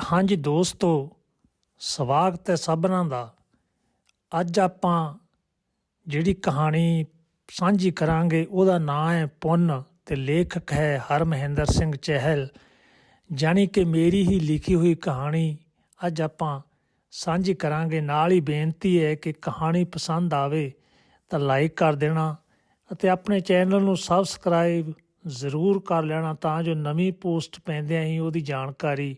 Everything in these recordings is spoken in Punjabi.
ਹਾਂਜੀ ਦੋਸਤੋ, ਸਵਾਗਤ ਹੈ ਸਭਨਾਂ ਦਾ। ਅੱਜ ਆਪਾਂ ਜਿਹੜੀ ਕਹਾਣੀ ਸਾਂਝੀ ਕਰਾਂਗੇ, ਉਹਦਾ ਨਾਮ ਹੈ ਪੁੰਨ ਤੇ ਲੇਖਕ ਹੈ ਹਰ ਮਹਿੰਦਰ ਸਿੰਘ ਚਹਿਲ। ਜਾਣੀ ਕਿ ਮੇਰੀ ਹੀ ਲਿਖੀ ਹੋਈ ਕਹਾਣੀ ਅੱਜ ਆਪਾਂ ਸਾਂਝੀ ਕਰਾਂਗੇ। ਨਾਲ ਹੀ ਬੇਨਤੀ ਹੈ ਕਿ ਕਹਾਣੀ ਪਸੰਦ ਆਵੇ ਤਾਂ ਲਾਈਕ ਕਰ ਦੇਣਾ ਅਤੇ ਆਪਣੇ ਚੈਨਲ ਨੂੰ ਸਬਸਕ੍ਰਾਈਬ ਜ਼ਰੂਰ ਕਰ ਲੈਣਾ ਤਾਂ ਜੋ ਨਵੀਂ ਪੋਸਟ ਪੈਂਦਿਆਂ ਹੀ ਉਹਦੀ ਜਾਣਕਾਰੀ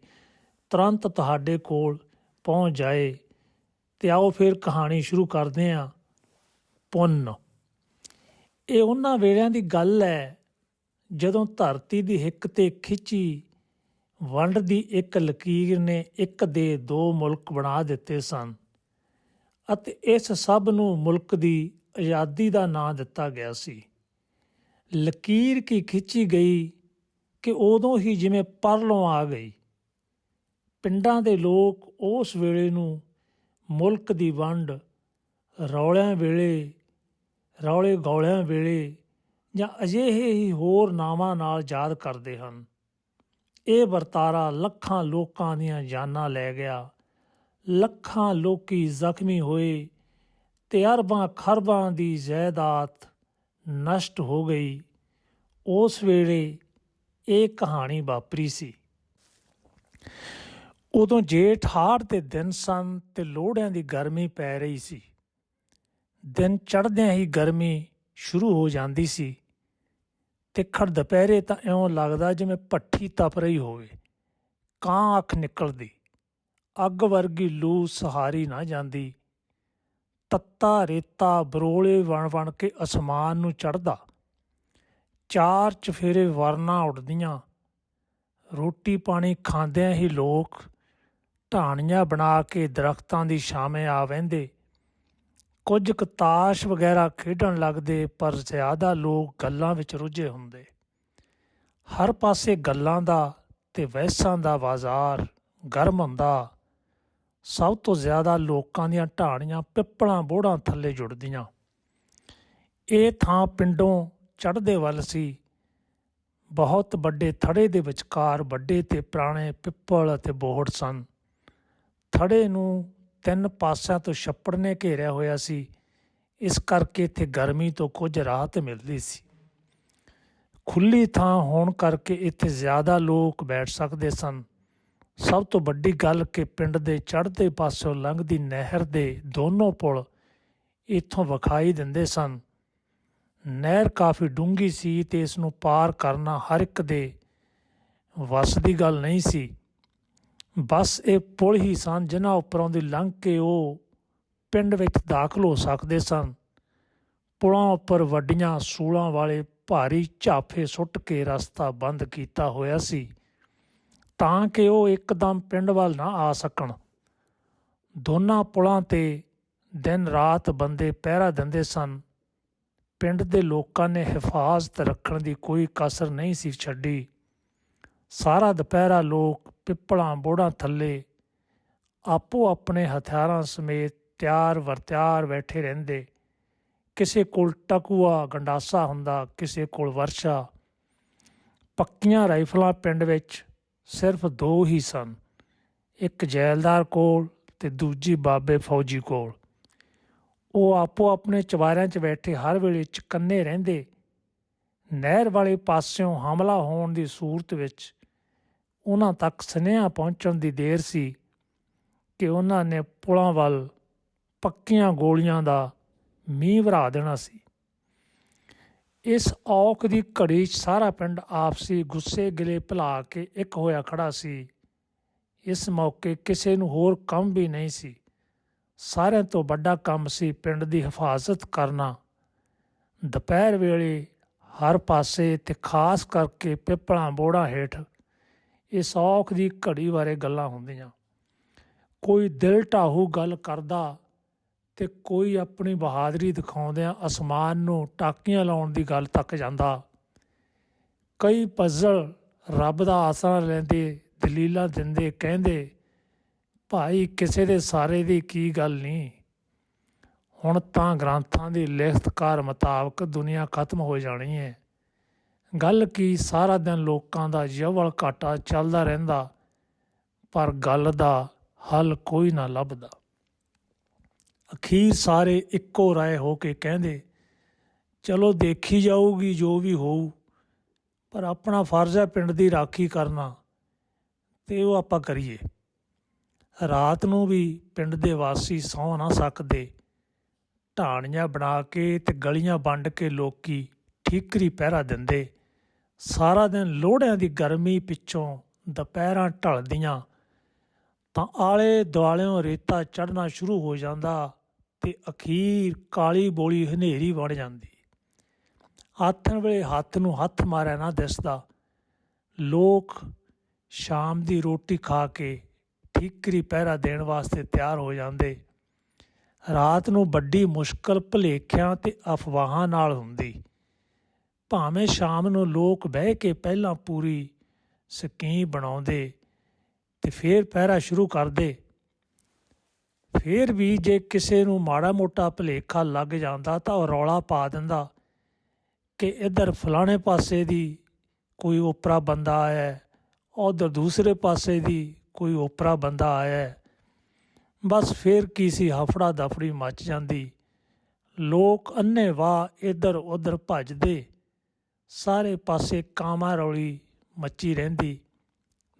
ਤੁਰੰਤ ਤੁਹਾਡੇ ਕੋਲ ਪਹੁੰਚ ਜਾਏ ਤੇ ਆਓ ਫਿਰ ਕਹਾਣੀ ਸ਼ੁਰੂ ਕਰਦੇ ਹਾਂ। ਪੁੰਨ। ਇਹ ਉਹਨਾਂ ਵੇਲਿਆਂ ਦੀ ਗੱਲ ਹੈ, ਜਦੋਂ ਧਰਤੀ ਦੀ ਹਿੱਕ ਤੇ ਖਿੱਚੀ ਵੰਡ ਦੀ ਇੱਕ ਲਕੀਰ ਨੇ ਇੱਕ ਦੇ ਦੋ ਮੁਲਕ ਬਣਾ ਦਿੱਤੇ ਸਨ ਅਤੇ ਇਸ ਸਭ ਨੂੰ ਮੁਲਕ ਦੀ ਆਜ਼ਾਦੀ ਦਾ ਨਾਂ ਦਿੱਤਾ ਗਿਆ ਸੀ। ਲਕੀਰ ਕੀ ਖਿੱਚੀ ਗਈ ਕਿ ਉਦੋਂ ਹੀ ਜਿਵੇਂ ਪਰਲੋਂ ਆ ਗਈ। ਪਿੰਡਾਂ ਦੇ ਲੋਕ ਉਸ ਵੇਲੇ ਨੂੰ ਮੁਲਕ ਦੀ ਵੰਡ, ਰੌਲਿਆਂ ਵੇਲੇ, ਰੌਲੇ ਗੌਲਿਆਂ ਵੇਲੇ ਜਾਂ ਅਜਿਹੇ ਹੀ ਹੋਰ ਨਾਵਾਂ ਨਾਲ ਯਾਦ ਕਰਦੇ ਹਨ। ਇਹ ਵਰਤਾਰਾ ਲੱਖਾਂ ਲੋਕਾਂ ਦੀਆਂ ਜਾਨਾਂ ਲੈ ਗਿਆ। ਲੱਖਾਂ ਲੋਕੀ ਜ਼ਖਮੀ ਹੋਏ ਤੇ ਅਰਬਾਂ ਖਰਬਾਂ ਦੀ ਜਾਇਦਾਦ ਨਸ਼ਟ ਹੋ ਗਈ। ਉਸ ਵੇਲੇ ਇਹ ਕਹਾਣੀ ਵਾਪਰੀ ਸੀ। ਉਦੋਂ ਜੇਠ ਹਾੜ ਦੇ ਦਿਨ ਸਨ ਤੇ ਲੋਹੜਿਆਂ ਦੀ ਗਰਮੀ ਪੈ ਰਹੀ ਸੀ। ਦਿਨ ਚੜ੍ਹਦਿਆਂ ਹੀ ਗਰਮੀ ਸ਼ੁਰੂ ਹੋ ਜਾਂਦੀ ਸੀ ਤੇ ਖੜ ਦੁਪਹਿਰੇ ਤਾਂ ਇਉਂ ਲੱਗਦਾ ਜਿਵੇਂ ਭੱਠੀ ਤਪ ਰਹੀ ਹੋਵੇ। ਕਾਂ ਅੱਖ ਨਿਕਲਦੀ, ਅੱਗ ਵਰਗੀ ਲੂ ਸਹਾਰੀ ਨਾ ਜਾਂਦੀ। ਤੱਤਾ ਰੇਤਾ ਬਰੋਲੇ ਵਣ ਵਣ ਕੇ ਅਸਮਾਨ ਨੂੰ ਚੜਦਾ ਚਾਰ ਚਫੇਰੇ ਵਰਨਾ ਉੱਡਦੀਆਂ, ਰੋਟੀ ਪਾਣੀ ਖਾਂਦਿਆਂ ਹੀ ਲੋਕ ਢਾਣੀਆਂ ਬਣਾ ਕੇ ਦਰਖਤਾਂ ਦੀ ਛਾਵੇਂ ਆ ਵਹਿੰਦੇ। ਕੁਝ ਕਤਾਸ਼ ਵਗੈਰਾ ਖੇਡਣ ਲੱਗਦੇ, ਪਰ ਜ਼ਿਆਦਾ ਲੋਕ ਗੱਲਾਂ ਵਿੱਚ ਰੁੱਝੇ ਹੁੰਦੇ। ਹਰ ਪਾਸੇ ਗੱਲਾਂ ਦਾ ਤੇ ਵਹਿਸਾਂ ਦਾ ਬਾਜ਼ਾਰ ਗਰਮ ਹੁੰਦਾ। ਸਭ ਤੋਂ ਜ਼ਿਆਦਾ ਲੋਕਾਂ ਦੀਆਂ ਢਾਣੀਆਂ ਪਿੱਪਲਾਂ ਬੋੜਾਂ ਥੱਲੇ ਜੁੜਦੀਆਂ। ਇਹ ਥਾਂ ਪਿੰਡੋਂ ਚੜ੍ਹਦੇ ਵੱਲ ਸੀ। ਬਹੁਤ ਵੱਡੇ ਥੜੇ ਦੇ ਵਿਚਕਾਰ ਵੱਡੇ ਤੇ ਪੁਰਾਣੇ ਪਿੱਪਲ ਅਤੇ ਬੋਹੜ ਸਨ। ਥੜੇ ਨੂੰ ਤਿੰਨ ਪਾਸਿਆਂ ਤੋਂ ਛੱਪੜ ਨੇ ਘੇਰਿਆ ਹੋਇਆ ਸੀ। ਇਸ ਕਰਕੇ ਇੱਥੇ ਗਰਮੀ ਤੋਂ ਕੁਝ ਰਾਹਤ ਮਿਲਦੀ ਸੀ। ਖੁੱਲੀ ਥਾਂ ਹੋਣ ਕਰਕੇ ਇੱਥੇ ਜ਼ਿਆਦਾ ਲੋਕ ਬੈਠ ਸਕਦੇ ਸਨ। ਸਭ ਤੋਂ ਵੱਡੀ ਗੱਲ ਕਿ ਪਿੰਡ ਦੇ ਚੜ੍ਹਦੇ ਪਾਸਿਓਂ ਲੰਘਦੀ ਨਹਿਰ ਦੇ ਦੋਨੋਂ ਪੁਲ ਇੱਥੋਂ ਵਿਖਾਈ ਦਿੰਦੇ ਸਨ। ਨਹਿਰ ਕਾਫੀ ਡੂੰਘੀ ਸੀ ਤੇ ਇਸ ਨੂੰ ਪਾਰ ਕਰਨਾ ਹਰ ਇੱਕ ਦੇ ਵੱਸ ਦੀ ਗੱਲ ਨਹੀਂ ਸੀ। ਬਸ ਇਹ ਪੁਲ ਹੀ ਸਨ ਜਿਨ੍ਹਾਂ ਉੱਪਰੋਂ ਦੀ ਲੰਘ ਕੇ ਉਹ ਪਿੰਡ ਵਿੱਚ ਦਾਖਲ ਹੋ ਸਕਦੇ ਸਨ। ਪੁਲਾਂ ਉੱਪਰ ਵੱਡੀਆਂ ਸੂਲਾਂ ਵਾਲੇ ਭਾਰੀ ਝਾਫੇ ਸੁੱਟ ਕੇ ਰਸਤਾ ਬੰਦ ਕੀਤਾ ਹੋਇਆ ਸੀ ਤਾਂ ਕਿ ਉਹ ਇੱਕਦਮ ਪਿੰਡ ਵੱਲ ਨਾ ਆ ਸਕਣ। ਦੋਨਾਂ ਪੁਲਾਂ ਤੇ ਦਿਨ ਰਾਤ ਬੰਦੇ ਪਹਿਰਾ ਦਿੰਦੇ ਸਨ। ਪਿੰਡ ਦੇ ਲੋਕਾਂ ਨੇ ਹਿਫਾਜ਼ਤ ਰੱਖਣ ਦੀ ਕੋਈ ਕਸਰ ਨਹੀਂ ਸੀ ਛੱਡੀ। ਸਾਰਾ ਦੁਪਹਿਰਾ ਲੋਕ ਪਿੱਪਲਾਂ ਬੋੜਾਂ ਥੱਲੇ, ਆਪੋ ਆਪਣੇ ਹਥਿਆਰਾਂ ਸਮੇਤ ਤਿਆਰ ਵਰਤਿਆਰ ਬੈਠੇ ਰਹਿੰਦੇ। ਕਿਸੇ ਕੋਲ ਟਕੂਆ ਗੰਡਾਸਾ ਹੁੰਦਾ, ਕਿਸੇ ਕੋਲ ਵਰਸ਼ਾ। ਪੱਕੀਆਂ ਰਾਈਫਲਾਂ ਪਿੰਡ ਵਿੱਚ ਸਿਰਫ ਦੋ ਹੀ ਸਨ, ਇੱਕ ਜੈਲਦਾਰ ਕੋਲ ਤੇ ਦੂਜੀ ਬਾਬੇ ਫੌਜੀ ਕੋਲ। ਉਹ ਆਪੋ ਆਪਣੇ ਚਵਾਰਿਆਂ 'ਚ ਬੈਠੇ ਹਰ ਵੇਲੇ ਚਕੰਨੇ ਰਹਿੰਦੇ। ਨਹਿਰ ਵਾਲੇ ਪਾਸਿਓਂ ਹਮਲਾ ਹੋਣ ਦੀ ਸੂਰਤ ਵਿੱਚ ਉਹਨਾਂ ਤੱਕ ਸੁਨੇਹਾ ਪਹੁੰਚਣ ਦੀ ਦੇਰ ਸੀ ਕਿ ਉਹਨਾਂ ਨੇ ਪੁਲਾਂ ਵੱਲ ਪੱਕੀਆਂ ਗੋਲੀਆਂ ਦਾ ਮੀਂਹ ਵਰਾ ਦੇਣਾ ਸੀ। ਇਸ ਔਕ ਦੀ ਘੜੀ 'ਚ ਸਾਰਾ ਪਿੰਡ ਆਪਸੀ ਗੁੱਸੇ ਗਿਲੇ ਭੁਲਾ ਕੇ ਇੱਕ ਹੋਇਆ ਖੜਾ ਸੀ। ਇਸ ਮੌਕੇ ਕਿਸੇ ਨੂੰ ਹੋਰ ਕੰਮ ਵੀ ਨਹੀਂ ਸੀ। ਸਾਰਿਆਂ ਤੋਂ ਵੱਡਾ ਕੰਮ ਸੀ ਪਿੰਡ ਦੀ ਹਿਫਾਜ਼ਤ ਕਰਨਾ। ਦੁਪਹਿਰ ਵੇਲੇ ਹਰ ਪਾਸੇ ਤੇ ਖਾਸ ਕਰਕੇ ਪਿੱਪਲਾਂ ਬੋੜਾਂ ਹੇਠ ਇਹ ਸੌਖ ਦੀ ਘੜੀ ਬਾਰੇ ਗੱਲਾਂ ਹੁੰਦੀਆਂ। ਕੋਈ ਦਿਲ ਢਾਹੂ ਗੱਲ ਕਰਦਾ ਤੇ ਕੋਈ ਆਪਣੀ ਬਹਾਦਰੀ ਦਿਖਾਉਂਦਿਆਂ ਅਸਮਾਨ ਨੂੰ ਟਾਕੀਆਂ ਲਾਉਣ ਦੀ ਗੱਲ ਤੱਕ ਜਾਂਦਾ। ਕਈ ਪਜ਼ਲ ਰੱਬ ਦਾ ਆਸਰਾ ਲੈਂਦੇ, ਦਲੀਲਾਂ ਦਿੰਦੇ, ਕਹਿੰਦੇ, ਭਾਈ, ਕਿਸੇ ਦੇ ਸਾਰੇ ਦੀ ਕੀ ਗੱਲ ਨਹੀਂ ਹੁਣ ਤਾਂ ਗ੍ਰੰਥਾਂ ਦੀ ਲਿਖਤਕਾਰ ਮੁਤਾਬਕ ਦੁਨੀਆ ਖਤਮ ਹੋ ਜਾਣੀ ਹੈ ਗੱਲ ਕੀ ਸਾਰਾ ਦਿਨ ਲੋਕਾਂ ਦਾ ਯਵਲ ਘਾਟਾ ਚੱਲਦਾ ਰਹਿੰਦਾ, ਪਰ ਗੱਲ ਦਾ ਹੱਲ ਕੋਈ ਨਾ ਲੱਭਦਾ। ਅਖੀਰ ਸਾਰੇ ਇੱਕੋ ਰਾਏ ਹੋ ਕੇ ਕਹਿੰਦੇ, ਚਲੋ ਦੇਖੀ ਜਾਊਗੀ ਜੋ ਵੀ ਹੋਊ, ਪਰ ਆਪਣਾ ਫਰਜ਼ ਹੈ ਪਿੰਡ ਦੀ ਰਾਖੀ ਕਰਨਾ, ਤੇ ਉਹ ਆਪਾਂ ਕਰੀਏ। ਰਾਤ ਨੂੰ ਵੀ ਪਿੰਡ ਦੇ ਵਾਸੀ ਸੌ ਨਾ ਸਕਦੇ। ਢਾਣੀਆਂ ਬਣਾ ਕੇ ਤੇ ਗਲੀਆਂ ਵੰਡ ਕੇ ਲੋਕੀ ਠੀਕਰੀ ਪਹਿਰਾ ਦਿੰਦੇ। ਸਾਰਾ ਦਿਨ ਲੋਹੜਿਆਂ ਦੀ ਗਰਮੀ ਪਿੱਛੋਂ ਦੁਪਹਿਰਾਂ ਢਲਦੀਆਂ, ਤਾਂ ਆਲੇ ਦੁਆਲਿਓਂ ਰੇਤਾ ਚੜਨਾ ਸ਼ੁਰੂ ਹੋ ਜਾਂਦਾ ਤੇ ਅਖੀਰ ਕਾਲੀ ਬੋਲੀ ਹਨੇਰੀ ਬਣ ਜਾਂਦੀ। ਆਥਣ ਵੇਲੇ ਹੱਥ ਨੂੰ ਹੱਥ ਮਾਰਿਆ ਨਾ ਦਿਸਦਾ। ਲੋਕ ਸ਼ਾਮ ਦੀ ਰੋਟੀ ਖਾ ਕੇ ਠੀਕਰੀ ਪਹਿਰਾ ਦੇਣ ਵਾਸਤੇ ਤਿਆਰ ਹੋ ਜਾਂਦੇ। ਰਾਤ ਨੂੰ ਵੱਡੀ ਮੁਸ਼ਕਲ ਭਲੇਖਿਆਂ ਤੇ ਅਫਵਾਹਾਂ ਨਾਲ ਹੁੰਦੀ। ਭਾਵੇਂ ਸ਼ਾਮ ਨੂੰ ਲੋਕ ਬਹਿ ਕੇ ਪਹਿਲਾਂ ਪੂਰੀ ਸਕੀਮ ਬਣਾਉਂਦੇ ਤੇ ਫੇਰ ਪਹਿਰਾ ਸ਼ੁਰੂ ਕਰਦੇ ਫੇਰ ਵੀ ਜੇ ਕਿਸੇ ਨੂੰ ਮਾੜਾ ਮੋਟਾ ਭਲੇਖਾ ਲੱਗ ਜਾਂਦਾ ਤਾਂ ਉਹ ਰੌਲਾ ਪਾ ਦਿੰਦਾ ਕਿ ਇੱਧਰ ਫਲਾਣੇ ਪਾਸੇ ਦੀ ਕੋਈ ਓਪਰਾ ਬੰਦਾ ਆਇਆ ਹੈ, ਉਧਰ ਦੂਸਰੇ ਪਾਸੇ ਦੀ ਕੋਈ ਓਪਰਾ ਬੰਦਾ ਆਇਆ। ਬਸ ਫੇਰ ਕੀ ਸੀ ਹਫੜਾ ਦਫੜੀ ਮਚ ਜਾਂਦੀ। ਲੋਕ ਅੰਨੇ ਵਾਹ ਇੱਧਰ ਉੱਧਰ ਭੱਜਦੇ। ਸਾਰੇ ਪਾਸੇ ਕਾਮਾ ਰੌਲੀ ਮੱਚੀ ਰਹਿੰਦੀ।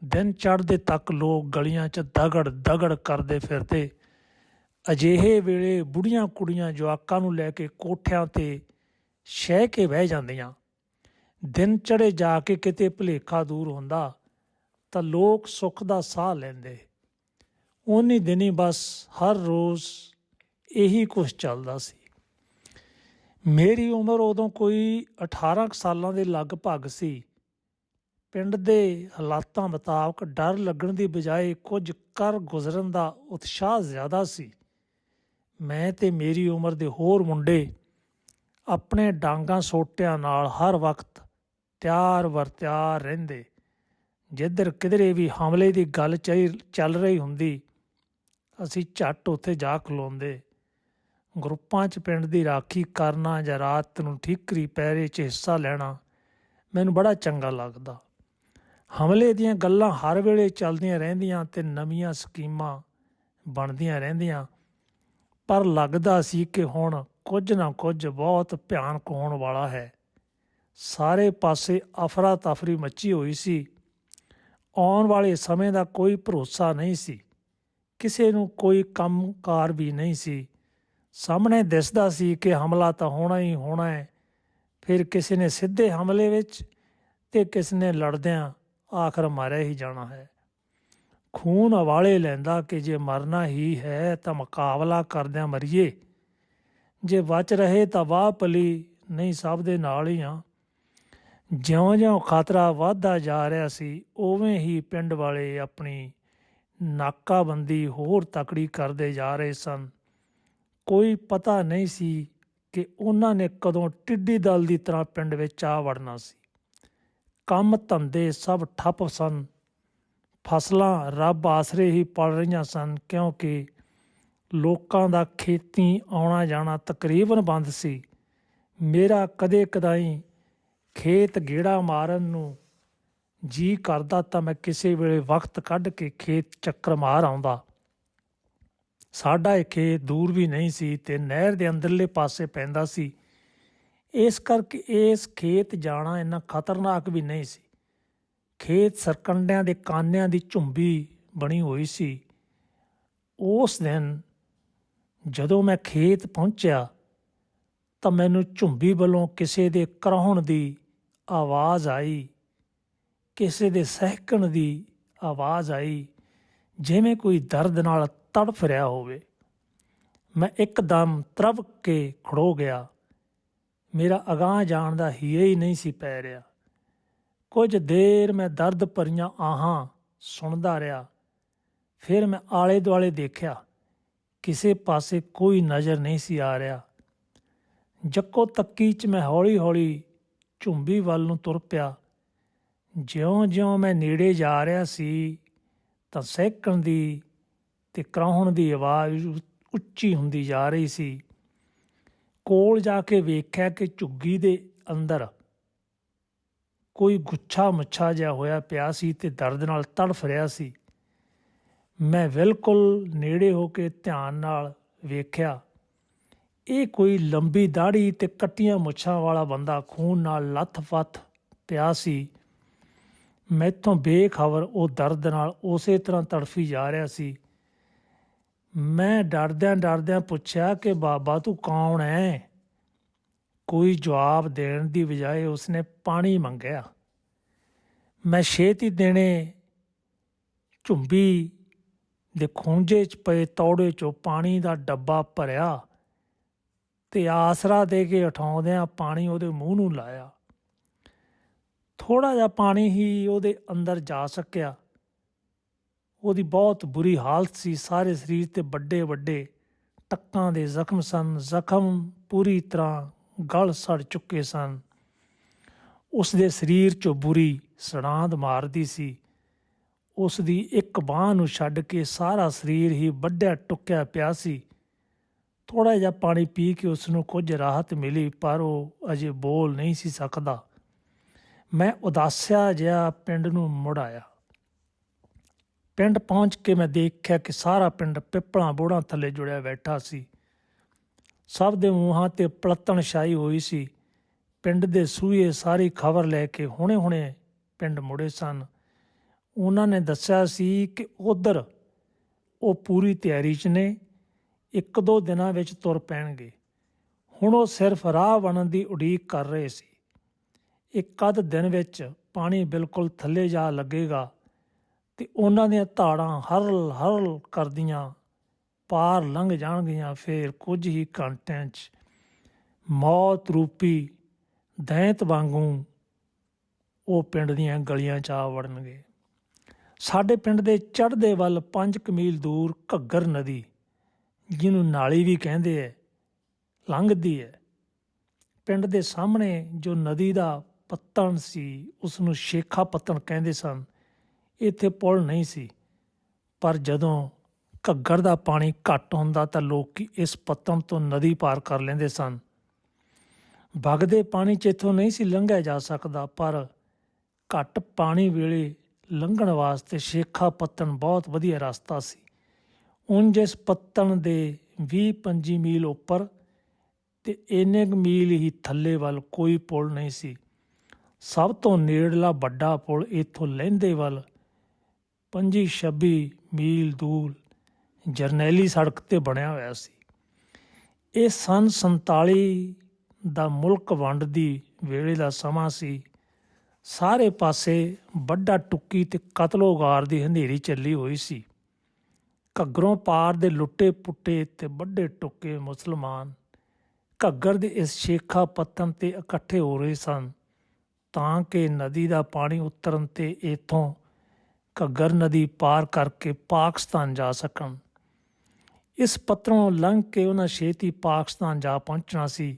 ਦਿਨ ਚੜ੍ਹਦੇ ਤੱਕ ਲੋਕ ਗਲੀਆਂ 'ਚ ਦਗੜ ਦਗੜ ਕਰਦੇ ਫਿਰਦੇ। ਅਜਿਹੇ ਵੇਲੇ ਬੁੜੀਆਂ ਕੁੜੀਆਂ ਜਵਾਕਾਂ ਨੂੰ ਲੈ ਕੇ ਕੋਠਿਆਂ ਤੇ ਸ਼ਹਿ ਕੇ ਬਹਿ ਜਾਂਦੀਆਂ। ਦਿਨ ਚੜੇ ਜਾ ਕੇ ਕਿਤੇ ਭੁਲੇਖਾ ਦੂਰ ਹੁੰਦਾ ਤਾਂ ਲੋਕ ਸੁੱਖ ਦਾ ਸਾਹ ਲੈਂਦੇ। ਉਨੀ ਦਿਨੀ ਬਸ ਹਰ ਰੋਜ਼ ਇਹੀ ਕੁਝ ਚੱਲਦਾ ਸੀ। ਮੇਰੀ ਉਮਰ ਉਦੋਂ ਕੋਈ 18 ਕੁ ਸਾਲਾਂ ਦੇ ਲਗਭਗ ਸੀ। ਪਿੰਡ ਦੇ ਹਾਲਾਤਾਂ ਮੁਤਾਬਕ ਡਰ ਲੱਗਣ ਦੀ ਬਜਾਏ ਕੁਝ ਕਰ ਗੁਜ਼ਰਨ ਦਾ ਉਤਸ਼ਾਹ ਜ਼ਿਆਦਾ ਸੀ। ਮੈਂ ਤੇ ਮੇਰੀ ਉਮਰ ਦੇ ਹੋਰ ਮੁੰਡੇ ਆਪਣੇ ਡਾਂਗਾ ਸੋਟਿਆਂ ਨਾਲ ਹਰ ਵਕਤ ਤਿਆਰ ਵਰ ਤਿਆਰ ਰਹਿੰਦੇ। ਜਿੱਧਰ ਕਿਧਰੇ ਵੀ ਹਮਲੇ ਦੀ ਗੱਲ ਚੱਲ ਚੱਲ ਰਹੀ ਹੁੰਦੀ, ਅਸੀਂ ਝੱਟ ਉੱਥੇ ਜਾ ਖਲੋਂਦੇ। ਗਰੁੱਪਾਂ 'ਚ ਪਿੰਡ ਦੀ ਰਾਖੀ ਕਰਨਾ ਜਾਂ ਰਾਤ ਨੂੰ ਠੀਕਰੀ ਪਹਿਰੇ 'ਚ ਹਿੱਸਾ ਲੈਣਾ ਮੈਨੂੰ ਬੜਾ ਚੰਗਾ ਲੱਗਦਾ। ਹਮਲੇ ਦੀਆਂ ਗੱਲਾਂ ਹਰ ਵੇਲੇ ਚੱਲਦੀਆਂ ਰਹਿੰਦੀਆਂ ਤੇ ਨਵੀਆਂ ਸਕੀਮਾਂ ਬਣਦੀਆਂ ਰਹਿੰਦੀਆਂ। ਪਰ ਲੱਗਦਾ ਸੀ ਕਿ ਹੁਣ ਕੁਝ ਨਾ ਕੁਝ ਬਹੁਤ ਭਿਆਨਕ ਹੋਣ ਵਾਲਾ ਹੈ। ਸਾਰੇ ਪਾਸੇ ਅਫਰਾ ਤਫਰੀ ਮੱਚੀ ਹੋਈ ਸੀ। ਆਉਣ ਵਾਲੇ ਸਮੇਂ ਦਾ ਕੋਈ ਭਰੋਸਾ ਨਹੀਂ ਸੀ। ਕਿਸੇ ਨੂੰ ਕੋਈ ਕੰਮਕਾਰ ਵੀ ਨਹੀਂ ਸੀ। ਸਾਹਮਣੇ ਦਿਸਦਾ ਸੀ ਕਿ ਹਮਲਾ ਤਾਂ ਹੋਣਾ ਹੀ ਹੋਣਾ ਹੈ। ਫਿਰ ਕਿਸੇ ਨੇ ਸਿੱਧੇ ਹਮਲੇ ਵਿੱਚ ਤੇ ਕਿਸ ਨੇ ਲੜਦਿਆਂ ਆਖਰ ਮਾਰਿਆ ਹੀ ਜਾਣਾ ਹੈ। ਖੂਨ ਹਵਾਲੇ ਲੈਂਦਾ ਕਿ ਜੇ ਮਰਨਾ ਹੀ ਹੈ ਤਾਂ ਮੁਕਾਬਲਾ ਕਰਦਿਆਂ ਮਰੀਏ। ਜੇ ਬਚ ਰਹੇ ਤਾਂ ਵਾਹ ਪਲੀ ਨਹੀਂ ਸਭ ਦੇ ਨਾਲ ਹੀ ਆ ਜਿਉਂ-ਜਿਉਂ ਖਤਰਾ ਵੱਧਦਾ ਜਾ ਰਿਹਾ ਸੀ, ਉਵੇਂ ਹੀ ਪਿੰਡ ਵਾਲੇ ਆਪਣੀ ਨਾਕਾਬੰਦੀ ਹੋਰ ਤਕੜੀ ਕਰਦੇ ਜਾ ਰਹੇ ਸਨ। ਕੋਈ ਪਤਾ ਨਹੀਂ ਸੀ ਕਿ ਉਹਨਾਂ ਨੇ ਕਦੋਂ ਟਿੱਡੀ ਦਲ ਦੀ ਤਰ੍ਹਾਂ ਪਿੰਡ ਵਿੱਚ ਆ ਵੜਨਾ ਸੀ। ਕੰਮ ਧੰਦੇ ਸਭ ਠੱਪ ਸਨ। ਫਸਲਾਂ ਰੱਬ ਆਸਰੇ ਹੀ ਪਲ ਰਹੀਆਂ ਸਨ ਕਿਉਂਕਿ ਲੋਕਾਂ ਦਾ ਖੇਤੀ ਆਉਣਾ ਜਾਣਾ ਤਕਰੀਬਨ ਬੰਦ ਸੀ। ਮੇਰਾ ਕਦੇ ਕਦਾਈ ਖੇਤ ਗੇੜਾ ਮਾਰਨ ਨੂੰ ਜੀ ਕਰਦਾ ਤਾਂ ਮੈਂ ਕਿਸੇ ਵੇਲੇ ਵਕਤ ਕੱਢ ਕੇ ਖੇਤ ਚੱਕਰ ਮਾਰ ਆਉਂਦਾ। ਸਾਡਾ ਇਹ ਖੇਤ ਦੂਰ ਵੀ ਨਹੀਂ ਸੀ ਤੇ ਨਹਿਰ ਦੇ ਅੰਦਰਲੇ ਪਾਸੇ ਪੈਂਦਾ ਸੀ। ਇਸ ਕਰਕੇ ਇਸ ਖੇਤ ਜਾਣਾ ਇੰਨਾ ਖਤਰਨਾਕ ਵੀ ਨਹੀਂ ਸੀ। ਖੇਤ ਸਰਕੰਡਿਆਂ ਦੇ ਕਾਨਿਆਂ ਦੀ ਝੁੰਬੀ ਬਣੀ ਹੋਈ ਸੀ। ਉਸ ਦਿਨ ਜਦੋਂ ਮੈਂ ਖੇਤ ਪਹੁੰਚਿਆ ਤਾਂ ਮੈਨੂੰ ਝੁੰਬੀ ਵੱਲੋਂ ਕਿਸੇ ਦੇ ਕਰਾਉਣ ਦੀ ਆਵਾਜ਼ ਆਈ। ਕਿਸੇ ਦੇ ਸਹਿਕਣ ਦੀ ਆਵਾਜ਼ ਆਈ। ਜਿਵੇਂ ਕੋਈ ਦਰਦ ਨਾਲ ਤੜਫ ਰਿਹਾ ਹੋਵੇ। ਮੈਂ ਇੱਕਦਮ ਤਰਵ ਕੇ ਖੜੋ ਗਿਆ। ਮੇਰਾ ਅਗਾਹ ਜਾਣ ਦਾ ਹੀਏ ਹੀ ਨਹੀਂ ਸੀ ਪੈ ਰਿਹਾ। ਕੁਝ ਦੇਰ ਮੈਂ ਦਰਦ ਭਰੀਆਂ ਆਹਾਂ ਸੁਣਦਾ ਰਿਹਾ। ਫਿਰ ਮੈਂ ਆਲੇ ਦੁਆਲੇ ਦੇਖਿਆ। ਕਿਸੇ ਪਾਸੇ ਕੋਈ ਨਜ਼ਰ ਨਹੀਂ ਸੀ ਆ ਰਿਹਾ। ਜੱਕੋ ਤੱਕੀ ਚ ਮੈਂ ਹੌਲੀ ਹੌਲੀ ਝੁੰਬੀ ਵੱਲ ਨੂੰ ਤੁਰ ਪਿਆ। ਜਿਉਂ-ਜਿਉਂ ਮੈਂ ਨੇੜੇ ਜਾ ਰਿਹਾ ਸੀ ਤਾਂ ਸਹਿਕਣ ਦੀ ਤੇ ਕਰਾਉਣ ਦੀ ਆਵਾਜ਼ ਉੱਚੀ ਹੁੰਦੀ ਜਾ ਰਹੀ ਸੀ। ਕੋਲ ਜਾ ਕੇ ਵੇਖਿਆ ਕਿ ਝੁੱਗੀ ਦੇ ਅੰਦਰ ਕੋਈ ਗੁੱਛਾ ਮੁੱਛਾ ਜਿਹਾ ਹੋਇਆ ਪਿਆ ਸੀ ਤੇ ਦਰਦ ਨਾਲ ਤੜਫ ਰਿਹਾ ਸੀ। ਮੈਂ ਬਿਲਕੁਲ ਨੇੜੇ ਹੋ ਕੇ ਧਿਆਨ ਨਾਲ ਵੇਖਿਆ। ਇਹ ਕੋਈ ਲੰਬੀ ਦਾੜੀ ਤੇ ਕੱਟੀਆਂ ਮੁੱਛਾਂ ਵਾਲਾ ਬੰਦਾ ਖੂਨ ਨਾਲ ਲੱਥ ਪੱਥ ਪਿਆ ਸੀ। ਮੈਥੋਂ ਬੇਖਬਰ ਉਹ ਦਰਦ ਨਾਲ ਉਸੇ ਤਰ੍ਹਾਂ ਤੜਫੀ ਜਾ ਰਿਹਾ ਸੀ। ਮੈਂ ਡਰਦਿਆਂ ਡਰਦਿਆਂ ਪੁੱਛਿਆ ਕਿ ਬਾਬਾ ਤੂੰ ਕੌਣ ਹੈ ਕੋਈ ਜਵਾਬ ਦੇਣ ਦੀ ਬਜਾਏ ਉਸਨੇ ਪਾਣੀ ਮੰਗਿਆ। ਮੈਂ ਛੇਤੀ ਦੇਣੇ ਝੁੰਬੀ ਦੇ ਖੂੰਜੇ 'ਚ ਪਏ ਤੌੜੇ 'ਚੋਂ ਪਾਣੀ ਦਾ ਡੱਬਾ ਭਰਿਆ ਤੇ ਆਸਰਾ ਦੇ ਕੇ ਉਠਾਉਂਦਿਆਂ ਪਾਣੀ ਉਹਦੇ ਮੂੰਹ ਨੂੰ ਲਾਇਆ। ਥੋੜਾ ਜਿਹਾ ਪਾਣੀ ਹੀ ਉਹਦੇ ਅੰਦਰ ਜਾ ਸਕਿਆ। ਉਹਦੀ ਬਹੁਤ ਬੁਰੀ ਹਾਲਤ ਸੀ। ਸਾਰੇ ਸਰੀਰ ਤੇ ਵੱਡੇ ਵੱਡੇ ਟੱਕਾਂ ਦੇ ਜ਼ਖਮ ਸਨ। ਜ਼ਖਮ ਪੂਰੀ ਤਰ੍ਹਾਂ ਗਲ ਸੜ ਚੁੱਕੇ ਸਨ। ਉਸ ਦੇ ਸਰੀਰ 'ਚੋਂ ਬੁਰੀ ਸੜਾਂਦ ਮਾਰਦੀ ਸੀ। ਉਸ ਦੀ ਇੱਕ ਬਾਹ ਨੂੰ ਛੱਡ ਕੇ ਸਾਰਾ ਸਰੀਰ ਹੀ ਵੱਡਿਆ ਟੁੱਕਿਆ ਪਿਆ ਸੀ। ਥੋੜਾ ਜਿਹਾ ਪਾਣੀ ਪੀ ਕੇ ਉਸ ਨੂੰ ਕੁਝ ਰਾਹਤ ਮਿਲੀ, ਪਰ ਉਹ ਅਜੇ ਬੋਲ ਨਹੀਂ ਸੀ ਸਕਦਾ। ਮੈਂ ਉਦਾਸਿਆ ਜਿਹਾ ਪਿੰਡ ਨੂੰ ਮੁੜ ਆਇਆ। ਪਿੰਡ ਪਹੁੰਚ ਕੇ ਮੈਂ ਦੇਖਿਆ ਕਿ ਸਾਰਾ ਪਿੰਡ ਪਿੱਪਲਾਂ ਬੋੜਾਂ ਥੱਲੇ ਜੁੜਿਆ ਬੈਠਾ ਸੀ। ਸਭ ਦੇ ਮੂੰਹਾਂ ਤੇ ਪਲਤਣ ਛਾਈ ਹੋਈ ਸੀ। ਪਿੰਡ ਦੇ ਸੂਏ ਸਾਰੀ ਖਬਰ ਲੈ ਕੇ ਹੁਣੇ-ਹੁਣੇ ਪਿੰਡ ਮੁੜੇ ਸਨ। ਉਹਨਾਂ ਨੇ ਦੱਸਿਆ ਸੀ ਕਿ ਉਧਰ ਉਹ ਪੂਰੀ ਤਿਆਰੀ 'ਚ ਨੇ, ਇੱਕ ਦੋ ਦਿਨਾਂ ਵਿੱਚ ਤੁਰ ਪੈਣਗੇ। ਹੁਣ ਉਹ ਸਿਰਫ ਰਾਹ ਬਣਨ ਦੀ ਉਡੀਕ ਕਰ ਰਹੇ ਸੀ। ਇੱਕ ਅੱਧ ਦਿਨ ਵਿੱਚ ਪਾਣੀ ਬਿਲਕੁਲ ਥੱਲੇ ਜਾ ਲੱਗੇਗਾ। ਤੇ ਉਹਨਾਂ ਦੀਆਂ ਧਾੜਾਂ ਹਰਲ ਹਰਲ ਕਰਦੀਆਂ, ਪਾਰ ਲੰਘ ਜਾਣਗੀਆਂ ਫੇਰ ਕੁਝ ਹੀ ਘੰਟਿਆਂ 'ਚ ਮੌਤ ਰੂਪੀ ਦੈਂਤ ਵਾਂਗੂ ਉਹ ਪਿੰਡ ਦੀਆਂ ਗਲੀਆਂ 'ਚ ਆ ਵੜਨਗੇ। ਸਾਡੇ ਪਿੰਡ ਦੇ ਚੜ੍ਹਦੇ ਵੱਲ 5 ਮੀਲ ਦੂਰ ਘੱਗਰ ਨਦੀ, ਜਿਹਨੂੰ ਨਾਲੀ ਵੀ ਕਹਿੰਦੇ ਐ, ਲੰਘਦੀ ਹੈ ਪਿੰਡ ਦੇ ਸਾਹਮਣੇ ਜੋ ਨਦੀ ਦਾ ਪੱਤਣ ਸੀ ਉਸ ਨੂੰ ਸ਼ੇਖਾ ਪੱਤਣ ਕਹਿੰਦੇ ਸਨ। ਇੱਥੇ ਪੁਲ ਨਹੀਂ ਸੀ। ਪਰ ਜਦੋਂ ਘੱਗਰ ਦਾ ਪਾਣੀ ਘੱਟ ਹੁੰਦਾ ਤਾਂ ਲੋਕ ਇਸ ਪੱਤਣ ਤੋਂ ਨਦੀ ਪਾਰ ਕਰ ਲੈਂਦੇ ਸਨ। ਵਗਦੇ ਪਾਣੀ 'ਚ ਇੱਥੋਂ ਨਹੀਂ ਸੀ ਲੰਘਿਆ ਜਾ ਸਕਦਾ, ਪਰ ਘੱਟ ਪਾਣੀ ਵੇਲੇ ਲੰਘਣ ਵਾਸਤੇ ਸ਼ੇਖਾ ਪੱਤਣ ਬਹੁਤ ਵਧੀਆ ਰਸਤਾ ਸੀ। ਉਂਝ ਇਸ ਪੱਤਣ ਦੇ 20-25 ਮੀਲ ਉੱਪਰ ਤੇ ਇੰਨੇ ਕੁ ਮੀਲ ਹੀ ਥੱਲੇ ਵੱਲ ਕੋਈ ਪੁਲ ਨਹੀਂ ਸੀ। ਸਭ ਤੋਂ ਨੇੜਲਾ ਵੱਡਾ ਪੁਲ ਇੱਥੋਂ ਲਹਿੰਦੇ ਵੱਲ 25-26 ਮੀਲ ਦੂਰ ਜਰਨੈਲੀ ਸੜਕ ਤੇ ਬਣਿਆ ਹੋਇਆ ਸੀ। ਇਹ ਸਨ 47 ਦਾ ਮੁਲਕ ਵੰਡ ਦੀ ਵੇਲੇ ਦਾ ਸਮਾਂ ਸੀ। ਸਾਰੇ ਪਾਸੇ ਵੱਡਾ ਟੁੱਕੀ ਤੇ ਕਤਲੋਗਾਰ ਦੀ ਹਨੇਰੀ ਚੱਲੀ ਹੋਈ ਸੀ। ਘੱਗਰੋਂ ਪਾਰ ਦੇ ਲੁੱਟੇ ਪੁੱਟੇ ਤੇ ਵੱਡੇ ਟੁੱਕੇ ਮੁਸਲਮਾਨ ਘੱਗਰ ਦੇ ਇਸ ਸ਼ੇਖਾ ਪੱਤਨ ਤੇ ਇਕੱਠੇ ਹੋ ਰਹੇ ਸਨ, ਤਾਂ ਕਿ ਨਦੀ ਦਾ ਪਾਣੀ ਉਤਰਨ ਤੇ ਇਥੋਂ ਘੱਗਰ ਨਦੀ ਪਾਰ ਕਰਕੇ ਪਾਕਿਸਤਾਨ ਜਾ ਸਕਣ। ਇਸ ਪੱਤਰੋਂ ਲੰਘ ਕੇ ਉਹਨਾਂ ਛੇਤੀ ਪਾਕਿਸਤਾਨ ਜਾ ਪਹੁੰਚਣਾ ਸੀ,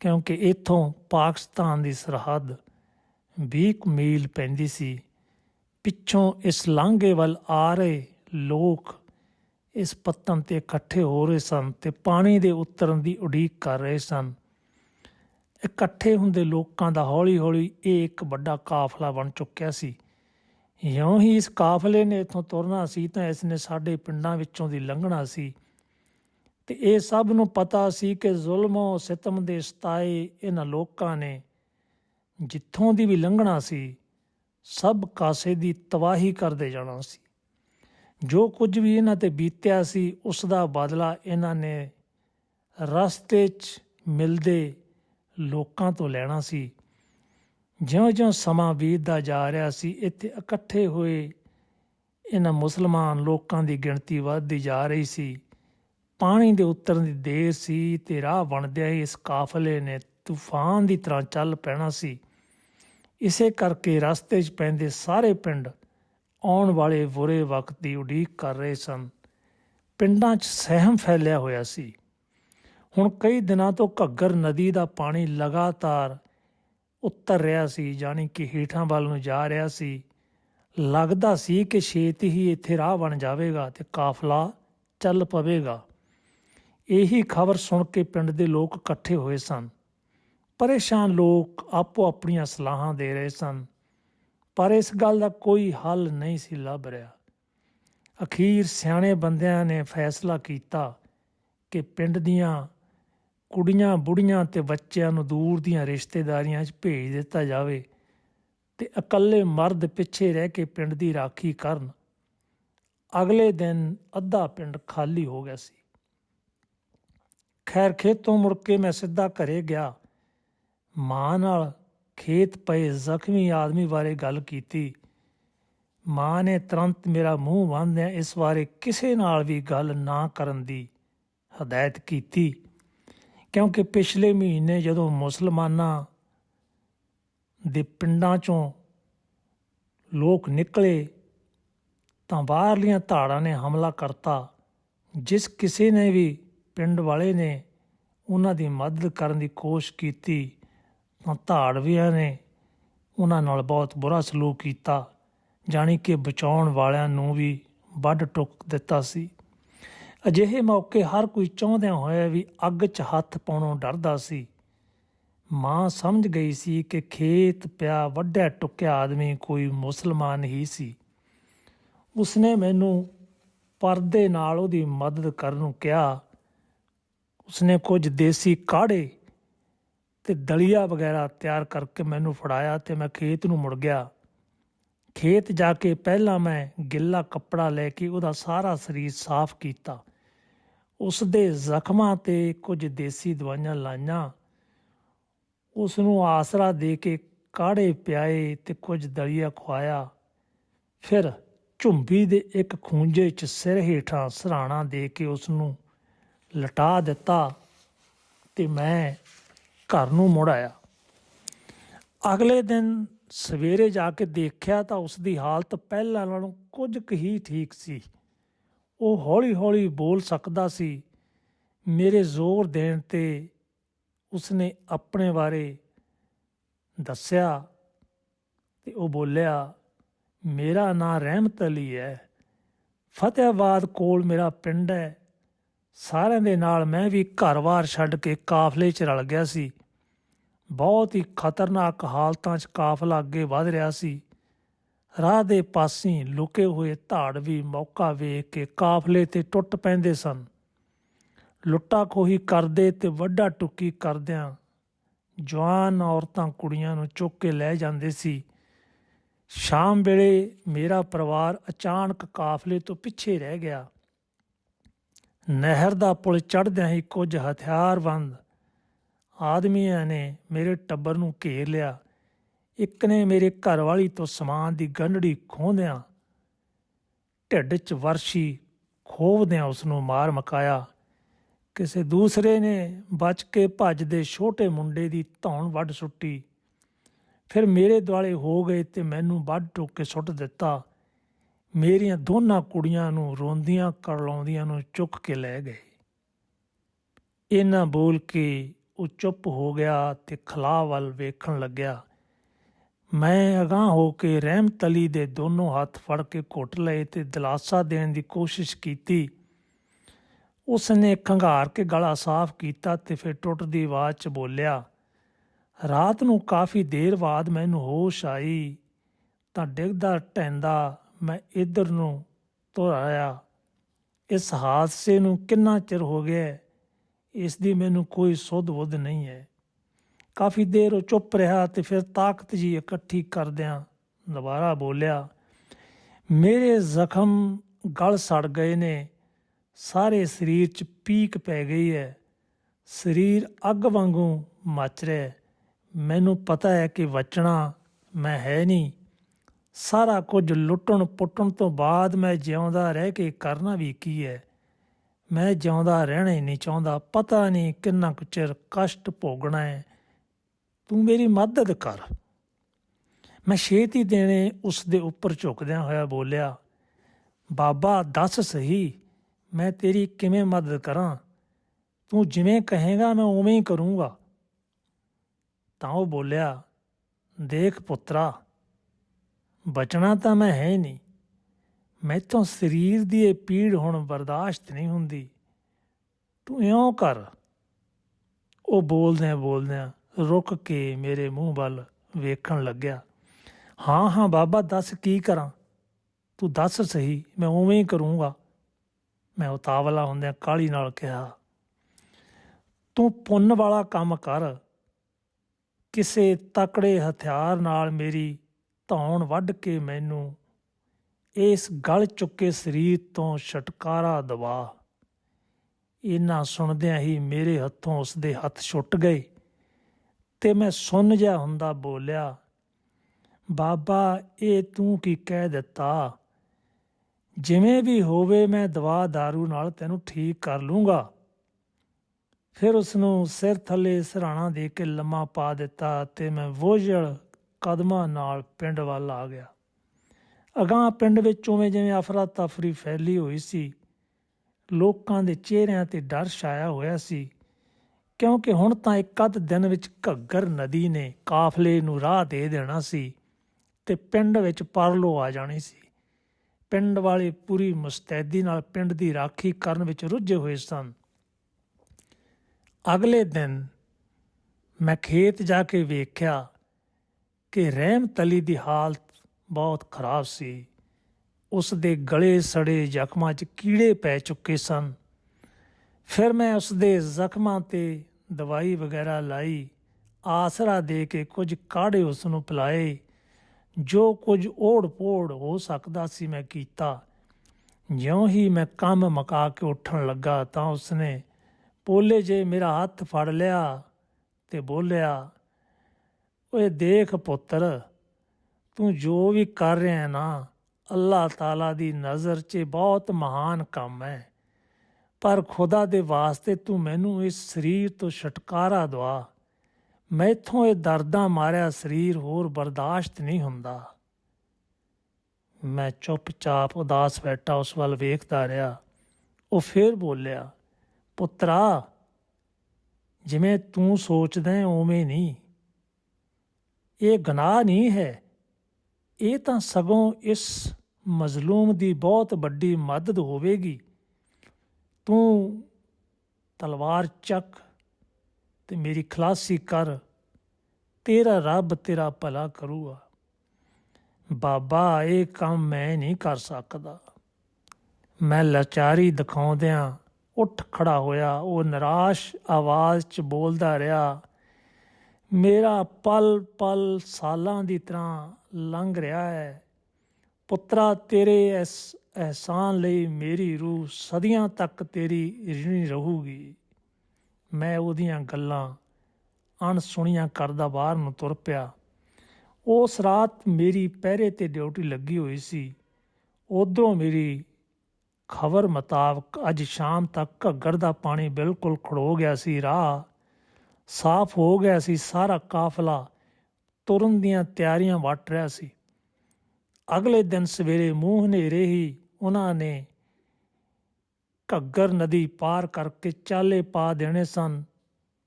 ਕਿਉਂਕਿ ਇੱਥੋਂ ਪਾਕਿਸਤਾਨ ਦੀ ਸਰਹੱਦ 20 ਕੁ ਮੀਲ ਪੈਂਦੀ ਸੀ। ਪਿੱਛੋਂ ਇਸ ਲਾਂਘੇ ਵੱਲ ਆ ਰਹੇ ਲੋਕ ਇਸ ਪੱਤਨ ਤੇ ਇਕੱਠੇ ਹੋ ਰਹੇ ਸਨ ਤੇ ਪਾਣੀ ਦੇ ਉਤਰਨ ਦੀ ਉਡੀਕ ਕਰ ਰਹੇ ਸਨ। ਇਕੱਠੇ ਹੁੰਦੇ ਲੋਕਾਂ ਦਾ ਹੌਲੀ-ਹੌਲੀ ਇਹ ਇੱਕ ਵੱਡਾ ਕਾਫਲਾ ਬਣ ਚੁੱਕਿਆ ਸੀ। ਇਉਂ ਹੀ ਇਸ ਕਾਫਲੇ ਨੇ ਇਥੋਂ ਤੁਰਨਾ ਸੀ ਤਾਂ ਇਸ ਨੇ ਸਾਡੇ ਪਿੰਡਾਂ ਵਿੱਚੋਂ ਦੀ ਲੰਘਣਾ ਸੀ। ਤੇ ਇਹ ਸਭ ਨੂੰ ਪਤਾ ਸੀ ਕਿ ਜ਼ੁਲਮੋਂ ਸਿਤਮ ਦੇ ਸਤਾਏ ਇਹਨਾਂ ਲੋਕਾਂ ਨੇ ਜਿੱਥੋਂ ਦੀ ਵੀ ਲੰਘਣਾ ਸੀ, ਸਭ ਕਾਸੇ ਦੀ ਤਬਾਹੀ ਕਰਦੇ ਜਾਣਾ ਸੀ। ਜੋ ਕੁਝ ਵੀ ਇਹਨਾਂ ਤੇ ਬੀਤਿਆ ਸੀ, ਉਸ ਦਾ ਬਦਲਾ ਇਹਨਾਂ ਨੇ ਰਸਤੇ 'ਚ ਮਿਲਦੇ ਲੋਕਾਂ ਤੋਂ ਲੈਣਾ ਸੀ। ਜਿਉਂ-ਜਿਉਂ ਸਮਾਂ ਬੀਤਦਾ ਜਾ ਰਿਹਾ ਸੀ, ਇੱਥੇ ਇਕੱਠੇ ਹੋਏ ਇਹਨਾਂ ਮੁਸਲਮਾਨ ਲੋਕਾਂ ਦੀ ਗਿਣਤੀ ਵੱਧਦੀ ਜਾ ਰਹੀ ਸੀ। ਪਾਣੀ ਦੇ ਉਤਰਨ ਦੀ ਦੇਰ ਸੀ ਤੇ ਰਾਹ ਬਣਦਿਆਂ ਹੀ ਇਸ ਕਾਫਲੇ ਨੇ ਤੂਫਾਨ ਦੀ ਤਰ੍ਹਾਂ ਚੱਲ ਪੈਣਾ ਸੀ। ਇਸੇ ਕਰਕੇ ਰਸਤੇ 'ਚ ਪੈਂਦੇ ਸਾਰੇ ਪਿੰਡ ਆਉਣ ਵਾਲੇ ਬੁਰੇ ਵਕਤ ਦੀ ਉਡੀਕ ਕਰ ਰਹੇ ਸਨ। ਪਿੰਡਾਂ 'ਚ ਸਹਿਮ ਫੈਲਿਆ ਹੋਇਆ ਸੀ। ਹੁਣ ਕਈ ਦਿਨਾਂ ਤੋਂ ਘੱਗਰ ਨਦੀ ਦਾ ਪਾਣੀ ਲਗਾਤਾਰ ਉੱਤਰ ਰਿਹਾ ਸੀ ਜਾਨੀ ਕਿ ਹੀਠਾਂ ਵੱਲ ਨੂੰ ਜਾ ਰਿਹਾ ਸੀ। ਲੱਗਦਾ ਸੀ ਕਿ ਛੇਤੀ ਹੀ ਇੱਥੇ ਰਾਹ ਬਣ ਜਾਵੇਗਾ ਤੇ ਕਾਫਲਾ ਚੱਲ ਪਵੇਗਾ। ਇਹੀ ਖਬਰ ਸੁਣ ਕੇ ਪਿੰਡ ਦੇ ਲੋਕ ਇਕੱਠੇ ਹੋਏ ਸਨ। ਪਰੇਸ਼ਾਨ ਲੋਕ ਆਪੋ ਆਪਣੀਆਂ ਸਲਾਹਾਂ ਦੇ ਰਹੇ ਸਨ। ਪਰ ਇਸ ਗੱਲ ਦਾ ਕੋਈ ਹੱਲ ਨਹੀਂ ਸੀ ਲੱਭ ਰਿਹਾ। ਅਖੀਰ ਸਿਆਣੇ ਬੰਦਿਆਂ ਨੇ ਫੈਸਲਾ ਕੀਤਾ ਕਿ ਪਿੰਡ ਦੀਆਂ ਕੁੜੀਆਂ ਬੁੜੀਆਂ ਤੇ ਬੱਚਿਆਂ ਨੂੰ ਦੂਰ ਦੀਆਂ ਰਿਸ਼ਤੇਦਾਰੀਆਂ 'ਚ ਭੇਜ ਦਿੱਤਾ ਜਾਵੇ ਤੇ ਇਕੱਲੇ ਮਰਦ ਪਿੱਛੇ ਰਹਿ ਕੇ ਪਿੰਡ ਦੀ ਰਾਖੀ ਕਰਨ। ਅਗਲੇ ਦਿਨ ਅੱਧਾ ਪਿੰਡ ਖਾਲੀ ਹੋ ਗਿਆ ਸੀ। ਖੈਰ, ਖੇਤੋਂ ਮੁੜ ਕੇ ਮੈਂ ਸਿੱਧਾ ਘਰੇ ਗਿਆ। ਮਾਂ ਨਾਲ ਖੇਤ ਪਏ ਜ਼ਖਮੀ ਆਦਮੀ ਬਾਰੇ ਗੱਲ ਕੀਤੀ। ਮਾਂ ਨੇ ਤੁਰੰਤ ਮੇਰਾ ਮੂੰਹ ਬੰਨ੍ਹਿਆ, ਇਸ ਬਾਰੇ ਕਿਸੇ ਨਾਲ ਵੀ ਗੱਲ ਨਾ ਕਰਨ ਦੀ ਹਦਾਇਤ ਕੀਤੀ। ਕਿਉਂਕਿ ਪਿਛਲੇ ਮਹੀਨੇ ਜਦੋਂ ਮੁਸਲਮਾਨਾਂ ਦੇ ਪਿੰਡਾਂ ਚੋਂ ਲੋਕ ਨਿਕਲੇ, ਤਾਂ ਬਾਹਰਲੀਆਂ ਧਾੜਾਂ ਨੇ ਹਮਲਾ ਕਰਤਾ, ਜਿਸ ਕਿਸੇ ਨੇ ਵੀ ਪਿੰਡ ਵਾਲੇ ਨੇ ਉਹਨਾਂ ਦੀ ਮਦਦ ਕਰਨ ਦੀ ਕੋਸ਼ਿਸ਼ ਕੀਤੀ, ਤਾਂ ਧਾੜਵੀਆਂ ਨੇ ਉਹਨਾਂ ਨਾਲ ਬਹੁਤ ਬੁਰਾ ਸਲੂਕ ਕੀਤਾ, ਜਾਣੀ ਕਿ ਬਚਾਉਣ ਵਾਲਿਆਂ ਨੂੰ ਵੀ ਵੱਢ ਟੁੱਕ ਦਿੱਤਾ ਸੀ। ਅਜਿਹੇ ਮੌਕੇ ਹਰ ਕੋਈ ਚਾਹੁੰਦਿਆਂ ਹੋਇਆ ਵੀ ਅੱਗ 'ਚ ਹੱਥ ਪਾਉਣੋਂ ਡਰਦਾ ਸੀ। ਮਾਂ ਸਮਝ ਗਈ ਸੀ ਕਿ ਖੇਤ ਪਿਆ ਵੱਡਿਆ ਟੁੱਕਿਆ ਆਦਮੀ ਕੋਈ ਮੁਸਲਮਾਨ ਹੀ ਸੀ। ਉਸਨੇ ਮੈਨੂੰ ਪਰਦੇ ਨਾਲ ਉਹਦੀ ਮਦਦ ਕਰਨ ਨੂੰ ਕਿਹਾ। ਉਸਨੇ ਕੁਝ ਦੇਸੀ ਕਾੜੇ ਤੇ ਦਲੀਆ ਵਗੈਰਾ ਤਿਆਰ ਕਰਕੇ ਮੈਨੂੰ ਫੜਾਇਆ ਤੇ ਮੈਂ ਖੇਤ ਨੂੰ ਮੁੜ ਗਿਆ। ਖੇਤ ਜਾ ਕੇ ਪਹਿਲਾਂ ਮੈਂ ਗਿੱਲਾ ਕੱਪੜਾ ਲੈ ਕੇ ਉਹਦਾ ਸਾਰਾ ਸਰੀਰ ਸਾਫ਼ ਕੀਤਾ। ਉਸ ਦੇ ਜ਼ਖਮਾਂ ਤੇ ਕੁਝ ਦੇਸੀ ਦਵਾਈਆਂ ਲਾਈਆਂ। ਉਸ ਨੂੰ ਆਸਰਾ ਦੇ ਕੇ ਕਾੜੇ ਪਿਆਏ ਤੇ ਕੁਝ ਦਲੀਆ ਖਵਾਇਆ। ਫਿਰ ਝੁੰਬੀ ਦੇ ਇੱਕ ਖੂੰਜੇ 'ਚ ਸਿਰ ਹੇਠਾਂ ਸਰਾਣਾ ਦੇ ਕੇ ਉਸ ਨੂੰ ਲਟਾ ਦਿੱਤਾ ਤੇ ਮੈਂ ਘਰ ਨੂੰ ਮੁੜ ਆਇਆ। ਅਗਲੇ ਦਿਨ ਸਵੇਰੇ ਜਾ ਕੇ ਦੇਖਿਆ ਤਾਂ ਉਸ ਦੀ ਹਾਲਤ ਪਹਿਲਾਂ ਨਾਲੋਂ ਕੁਝ ਕੁ ਹੀ ਠੀਕ ਸੀ। ਉਹ ਹੌਲੀ-ਹੌਲੀ ਬੋਲ ਸਕਦਾ ਸੀ, ਮੇਰੇ ਜ਼ੋਰ ਦੇਣ ਤੇ ਉਸਨੇ ਆਪਣੇ ਬਾਰੇ ਦੱਸਿਆ ਤੇ ਉਹ ਬੋਲਿਆ, ਮੇਰਾ ਨਾਂ ਰਹਿਮਤ ਅਲੀ ਹੈ। ਫਤਿਹਾਬਾਦ ਕੋਲ ਮੇਰਾ ਪਿੰਡ ਹੈ। ਸਾਰਿਆਂ ਦੇ ਨਾਲ ਮੈਂ ਵੀ ਘਰ-ਬਾਰ ਛੱਡ ਕੇ ਕਾਫਲੇ 'ਚ ਰਲ ਗਿਆ ਸੀ। ਬਹੁਤ ਹੀ ਖਤਰਨਾਕ ਹਾਲਤਾਂ 'ਚ ਕਾਫਲਾ ਅੱਗੇ ਵਧ ਰਿਹਾ ਸੀ। ਰਾਹ ਦੇ ਪਾਸੇ ਲੁਕੇ ਹੋਏ ਧਾੜ ਵੀ ਮੌਕਾ ਵੇਖ ਕੇ ਕਾਫਲੇ ਤੇ ਟੁੱਟ ਪੈਂਦੇ ਸਨ। ਲੁੱਟਾ ਖੋਹੀ ਕਰਦੇ ਤੇ ਵੱਡਾ ਟੁੱਕੀ ਕਰਦਿਆਂ ਜਵਾਨ ਔਰਤਾਂ ਕੁੜੀਆਂ ਨੂੰ ਚੁੱਕ ਕੇ ਲੈ ਜਾਂਦੇ ਸੀ। ਸ਼ਾਮ ਵੇਲੇ ਮੇਰਾ ਪਰਿਵਾਰ ਅਚਾਨਕ ਕਾਫਲੇ ਤੋਂ ਪਿੱਛੇ ਰਹਿ ਗਿਆ। ਨਹਿਰ ਦਾ ਪੁਲ ਚੜ੍ਹਦਿਆਂ ਹੀ ਕੁਝ ਹਥਿਆਰਬੰਦ ਆਦਮੀਆਂ ਨੇ ਮੇਰੇ ਟੱਬਰ ਨੂੰ ਘੇਰ ਲਿਆ। ਇੱਕ ਨੇ ਮੇਰੇ ਘਰ ਵਾਲੀ ਤੋਂ ਸਮਾਨ ਦੀ ਗੰਢੜੀ ਖੋਹਦਿਆਂ ਢਿੱਡ 'ਚ ਵਰਸ਼ੀ ਖੋਵਦਿਆਂ ਉਸ ਨੂੰ ਮਾਰ ਮਕਾਇਆ। ਕਿਸੇ ਦੂਸਰੇ ਨੇ ਬਚ ਕੇ ਭੱਜਦੇ ਛੋਟੇ ਮੁੰਡੇ ਦੀ ਧੌਣ ਵੱਢ ਸੁੱਟੀ। ਫਿਰ ਮੇਰੇ ਦੁਆਲੇ ਹੋ ਗਏ ਤੇ ਮੈਨੂੰ ਵੱਢ ਟੋਕ ਕੇ ਸੁੱਟ ਦਿੱਤਾ। ਮੇਰੀਆਂ ਦੋਨਾਂ ਕੁੜੀਆਂ ਨੂੰ ਰੋਂਦੀਆਂ ਕਰਲਾਉਂਦੀਆਂ ਨੂੰ ਚੁੱਕ ਕੇ ਲੈ ਗਏ। ਇਹਨਾਂ ਬੋਲ ਕੇ ਉਹ ਚੁੱਪ ਹੋ ਗਿਆ ਤੇ ਖਲਾਅ ਵੱਲ ਵੇਖਣ ਲੱਗਿਆ। ਮੈਂ ਅਗਾਂਹ ਹੋ ਕੇ ਰਹਿਮਤ ਅਲੀ ਦੇ ਦੋਨੋਂ ਹੱਥ ਫੜ ਕੇ ਘੁੱਟ ਲਏ ਤੇ ਦਿਲਾਸਾ ਦੇਣ ਦੀ ਕੋਸ਼ਿਸ਼ ਕੀਤੀ। ਉਸ ਨੇ ਖੰਗਾਰ ਕੇ ਗਲਾ ਸਾਫ਼ ਕੀਤਾ ਤੇ ਫਿਰ ਟੁੱਟਦੀ ਆਵਾਜ਼ 'ਚ ਬੋਲਿਆ, ਰਾਤ ਨੂੰ ਕਾਫੀ ਦੇਰ ਬਾਅਦ ਮੈਨੂੰ ਹੋਸ਼ ਆਈ। ਤਾਂ ਡਿੱਗਦਾ ਟੈਂਦਾ ਮੈਂ ਇੱਧਰ ਨੂੰ ਤੁਰ ਆਇਆ। ਇਸ ਹਾਦਸੇ ਨੂੰ ਕਿੰਨਾ ਚਿਰ ਹੋ ਗਿਆ ਇਸ ਦੀ ਮੈਨੂੰ ਕੋਈ ਸੁੱਧ ਬੁੱਧ ਨਹੀਂ ਹੈ। ਕਾਫੀ ਦੇਰ ਉਹ ਚੁੱਪ ਰਿਹਾ ਤੇ ਫਿਰ ਤਾਕਤ ਜੀ ਇਕੱਠੀ ਕਰਦਿਆਂ ਦੁਬਾਰਾ ਬੋਲਿਆ, ਮੇਰੇ ਜ਼ਖਮ ਗਲ ਸੜ ਗਏ ਨੇ, ਸਾਰੇ ਸਰੀਰ 'ਚ ਪੀਕ ਪੈ ਗਈ ਹੈ ਸਰੀਰ ਅੱਗ ਵਾਂਗੂ ਮੱਚ ਰਿਹਾ ਮੈਨੂੰ ਪਤਾ ਹੈ ਕਿ ਬਚਣਾ ਮੈਂ ਹੈ ਨਹੀਂ, ਸਾਰਾ ਕੁਝ ਲੁੱਟਣ ਪੁੱਟਣ ਤੋਂ ਬਾਅਦ ਮੈਂ ਜਿਉਂਦਾ ਰਹਿ ਕੇ ਕਰਨਾ ਵੀ ਕੀ ਹੈ ਮੈਂ ਜਿਉਂਦਾ ਰਹਿਣਾ ਹੀ ਨਹੀਂ ਚਾਹੁੰਦਾ, ਪਤਾ ਨਹੀਂ ਕਿੰਨਾ ਕੁ ਚਿਰ ਕਸ਼ਟ ਭੋਗਣਾ ਹੈ ਤੂੰ ਮੇਰੀ ਮਦਦ ਕਰ। ਮੈਂ ਛੇਤੀ ਦੇਣੇ ਉਸ ਦੇ ਉੱਪਰ ਝੁਕਦਿਆਂ ਹੋਇਆ ਬੋਲਿਆ, ਬਾਬਾ, ਦੱਸ ਸਹੀ, ਮੈਂ ਤੇਰੀ ਕਿਵੇਂ ਮਦਦ ਕਰਾਂ? ਤੂੰ ਜਿਵੇਂ ਕਹੇਗਾ, ਮੈਂ ਉਵੇਂ ਹੀ ਕਰੂੰਗਾ। ਤਾਂ ਉਹ ਬੋਲਿਆ, ਦੇਖ ਪੁੱਤਰਾ, ਬਚਣਾ ਤਾਂ ਮੈਂ ਹੈ ਹੀ ਨਹੀਂ। ਮੈਥੋਂ ਸਰੀਰ ਦੀ ਇਹ ਪੀੜ ਹੁਣ ਬਰਦਾਸ਼ਤ ਨਹੀਂ ਹੁੰਦੀ। ਤੂੰ ਇਉਂ ਕਰ। ਉਹ ਬੋਲਦਿਆਂ ਬੋਲਦਿਆਂ ਰੁਕ ਕੇ ਮੇਰੇ ਮੂੰਹ ਵੱਲ ਵੇਖਣ ਲੱਗਿਆ। ਹਾਂ ਹਾਂ ਬਾਬਾ, ਦੱਸ ਕੀ ਕਰਾਂ? ਤੂੰ ਦੱਸ ਸਹੀ, ਮੈਂ ਉਵੇਂ ਹੀ ਕਰੂੰਗਾ। ਮੈਂ ਉਤਾਵਲਾ ਹੁੰਦਿਆਂ ਕਾਲੀ ਨਾਲ ਕਿਹਾ, ਤੂੰ ਪੁੰਨ ਵਾਲਾ ਕੰਮ ਕਰ। ਕਿਸੇ ਤਕੜੇ ਹਥਿਆਰ ਨਾਲ ਮੇਰੀ ਧੌਣ ਵੱਢ ਕੇ ਮੈਨੂੰ ਇਸ ਗਲ ਚੁੱਕੇ ਸਰੀਰ ਤੋਂ ਛਟਕਾਰਾ ਦਵਾ। ਇਹਨਾਂ ਸੁਣਦਿਆਂ ਹੀ ਮੇਰੇ ਹੱਥੋਂ ਉਸਦੇ ਹੱਥ ਛੁੱਟ ਗਏ। ਤੇ ਮੈਂ ਸੁਣ ਜਿਹਾ ਹੁੰਦਾ ਬੋਲਿਆ, ਬਾਬਾ, ਇਹ ਤੂੰ ਕੀ ਕਹਿ ਦਿੱਤਾ? ਜਿਵੇਂ ਵੀ ਹੋਵੇ ਮੈਂ ਦਵਾ दारू ਨਾਲ ਤੈਨੂੰ ਠੀਕ ਕਰ ਲੂੰਗਾ। ਫਿਰ ਉਸ ਨੂੰ ਸਿਰ ਥੱਲੇ ਸਰਾਣਾ ਦੇ ਕੇ ਲੰਮਾ ਪਾ ਦਿੱਤਾ ਤੇ ਮੈਂ ਵੋਝਲ ਕਦਮਾਂ ਨਾਲ ਪਿੰਡ ਵੱਲ ਆ ਗਿਆ। ਅਗਾਂਹ ਪਿੰਡ ਵਿੱਚ ਉਵੇਂ ਜਿਵੇਂ ਅਫਰਾ ਤਫਰੀ ਫੈਲੀ ਹੋਈ ਸੀ, ਲੋਕਾਂ ਦੇ ਚਿਹਰਿਆਂ ਤੇ ਡਰ ਛਾਇਆ ਹੋਇਆ ਸੀ। ਕਿਉਂਕਿ ਹੁਣ ਤਾਂ ਇੱਕ ਅੱਧ ਦਿਨ ਵਿੱਚ ਘੱਗਰ ਨਦੀ ਨੇ ਕਾਫਲੇ ਨੂੰ ਰਾਹ ਦੇ ਦੇਣਾ ਸੀ ਤੇ ਪਿੰਡ ਵਿੱਚ ਪਰਲੋ ਆ ਜਾਣੀ ਸੀ। ਪਿੰਡ ਵਾਲੇ ਪੂਰੀ ਮੁਸਤੈਦੀ ਨਾਲ ਪਿੰਡ ਦੀ ਰਾਖੀ ਕਰਨ ਵਿੱਚ ਰੁੱਝੇ ਹੋਏ ਸਨ। ਅਗਲੇ ਦਿਨ ਮੈਂ ਖੇਤ ਜਾ ਕੇ ਵੇਖਿਆ ਕਿ ਰਹਿਮ ਤਲੀ ਦੀ ਹਾਲਤ ਬਹੁਤ ਖਰਾਬ ਸੀ। ਉਸ ਦੇ ਗਲੇ ਸੜੇ ਜ਼ਖਮਾਂ 'ਚ ਕੀੜੇ ਪੈ ਚੁੱਕੇ ਸਨ। ਫਿਰ ਮੈਂ ਉਸ ਦੇ ਜ਼ਖਮਾਂ ਤੇ ਦਵਾਈ ਵਗੈਰਾ ਲਾਈ, ਆਸਰਾ ਦੇ ਕੇ ਕੁਝ ਕਾੜੇ ਉਸ ਨੂੰ ਪਿਲਾਏ। ਜੋ ਕੁਝ ਓੜ ਪੋੜ ਹੋ ਸਕਦਾ ਸੀ ਮੈਂ ਕੀਤਾ। ਜਿਉਂ ਹੀ ਮੈਂ ਕੰਮ ਮਕਾ ਕੇ ਉੱਠਣ ਲੱਗਾ ਤਾਂ ਉਸਨੇ ਪੋਲੇ ਜੇ ਮੇਰਾ ਹੱਥ ਫੜ ਲਿਆ ਤੇ ਬੋਲਿਆ, ਓਏ ਦੇਖ ਪੁੱਤਰ, ਤੂੰ ਜੋ ਵੀ ਕਰ ਰਿਹਾ ਨਾ, ਅੱਲਾਹ ਤਾਲਾ ਦੀ ਨਜ਼ਰ 'ਚ ਬਹੁਤ ਮਹਾਨ ਕੰਮ ਹੈ। ਪਰ ਖੁਦਾ ਦੇ ਵਾਸਤੇ ਤੂੰ ਮੈਨੂੰ ਇਸ ਸਰੀਰ ਤੋਂ ਛਟਕਾਰਾ ਦਵਾ। ਮੈਥੋਂ ਇਹ ਦਰਦਾਂ ਮਾਰਿਆ ਸਰੀਰ ਹੋਰ ਬਰਦਾਸ਼ਤ ਨਹੀਂ ਹੁੰਦਾ। ਮੈਂ ਚੁੱਪਚਾਪ ਉਦਾਸ ਬੈਠਾ ਉਸ ਵੱਲ ਵੇਖਦਾ ਰਿਹਾ। ਉਹ ਫੇਰ ਬੋਲਿਆ, ਪੁੱਤਰਾ, ਜਿਵੇਂ ਤੂੰ ਸੋਚਦਾ ਹੈ, ਉਵੇਂ ਨਹੀਂ। ਇਹ ਗਨਾਹ ਨਹੀਂ ਹੈ। ਇਹ ਤਾਂ ਸਗੋਂ ਇਸ ਮਜ਼ਲੂਮ ਦੀ ਬਹੁਤ ਵੱਡੀ ਮਦਦ ਹੋਵੇਗੀ। ਤੂੰ ਤਲਵਾਰ ਚੱਕ ਤੇ ਮੇਰੀ ਖਲਾਸੀ ਕਰ, ਤੇਰਾ ਰੱਬ ਤੇਰਾ ਭਲਾ ਕਰੂਗਾ। ਬਾਬਾ, ਇਹ ਕੰਮ ਮੈਂ ਨਹੀਂ ਕਰ ਸਕਦਾ। ਮੈਂ ਲਾਚਾਰੀ ਦਿਖਾਉਂਦਿਆਂ ਉੱਠ ਖੜਾ ਹੋਇਆ, ਉਹ ਨਿਰਾਸ਼ ਆਵਾਜ਼ 'ਚ ਬੋਲਦਾ ਰਿਹਾ, ਮੇਰਾ ਪਲ ਪਲ ਸਾਲਾਂ ਦੀ ਤਰ੍ਹਾਂ ਲੰਘ ਰਿਹਾ ਹੈ। ਪੁੱਤਰਾ, ਤੇਰੇ ਇਸ ਅਹਿਸਾਨ ਲਈ ਮੇਰੀ ਰੂਹ ਸਦੀਆਂ ਤੱਕ ਤੇਰੀ ਰਿਣੀ ਰਹੂਗੀ। ਮੈਂ ਉਹਦੀਆਂ ਗੱਲਾਂ ਅਣਸੁਣੀਆਂ ਕਰਦਾ ਬਾਹਰ ਨੂੰ ਤੁਰ ਪਿਆ। ਉਸ ਰਾਤ ਮੇਰੀ ਪਹਿਰੇ ਤੇ ਡਿਊਟੀ ਲੱਗੀ ਹੋਈ ਸੀ। ਉਧਰੋਂ ਮੇਰੀ ਖਬਰ ਮੁਤਾਬਕ ਅੱਜ ਸ਼ਾਮ ਤੱਕ ਘੱਗਰ ਦਾ ਪਾਣੀ ਬਿਲਕੁਲ ਖੜੋ ਗਿਆ ਸੀ, ਰਾਹ ਸਾਫ਼ ਹੋ ਗਿਆ ਸੀ, ਸਾਰਾ ਕਾਫਲਾ ਤੁਰਨ ਦੀਆਂ ਤਿਆਰੀਆਂ ਵਟ ਰਿਹਾ ਸੀ। ਅਗਲੇ ਦਿਨ ਸਵੇਰੇ ਮੂੰਹ ਹਨੇਰੇ ਹੀ ਉਹਨਾਂ ਨੇ ਘੱਗਰ ਨਦੀ ਪਾਰ ਕਰਕੇ ਚਾਲੇ ਪਾ ਦੇਣੇ ਸਨ।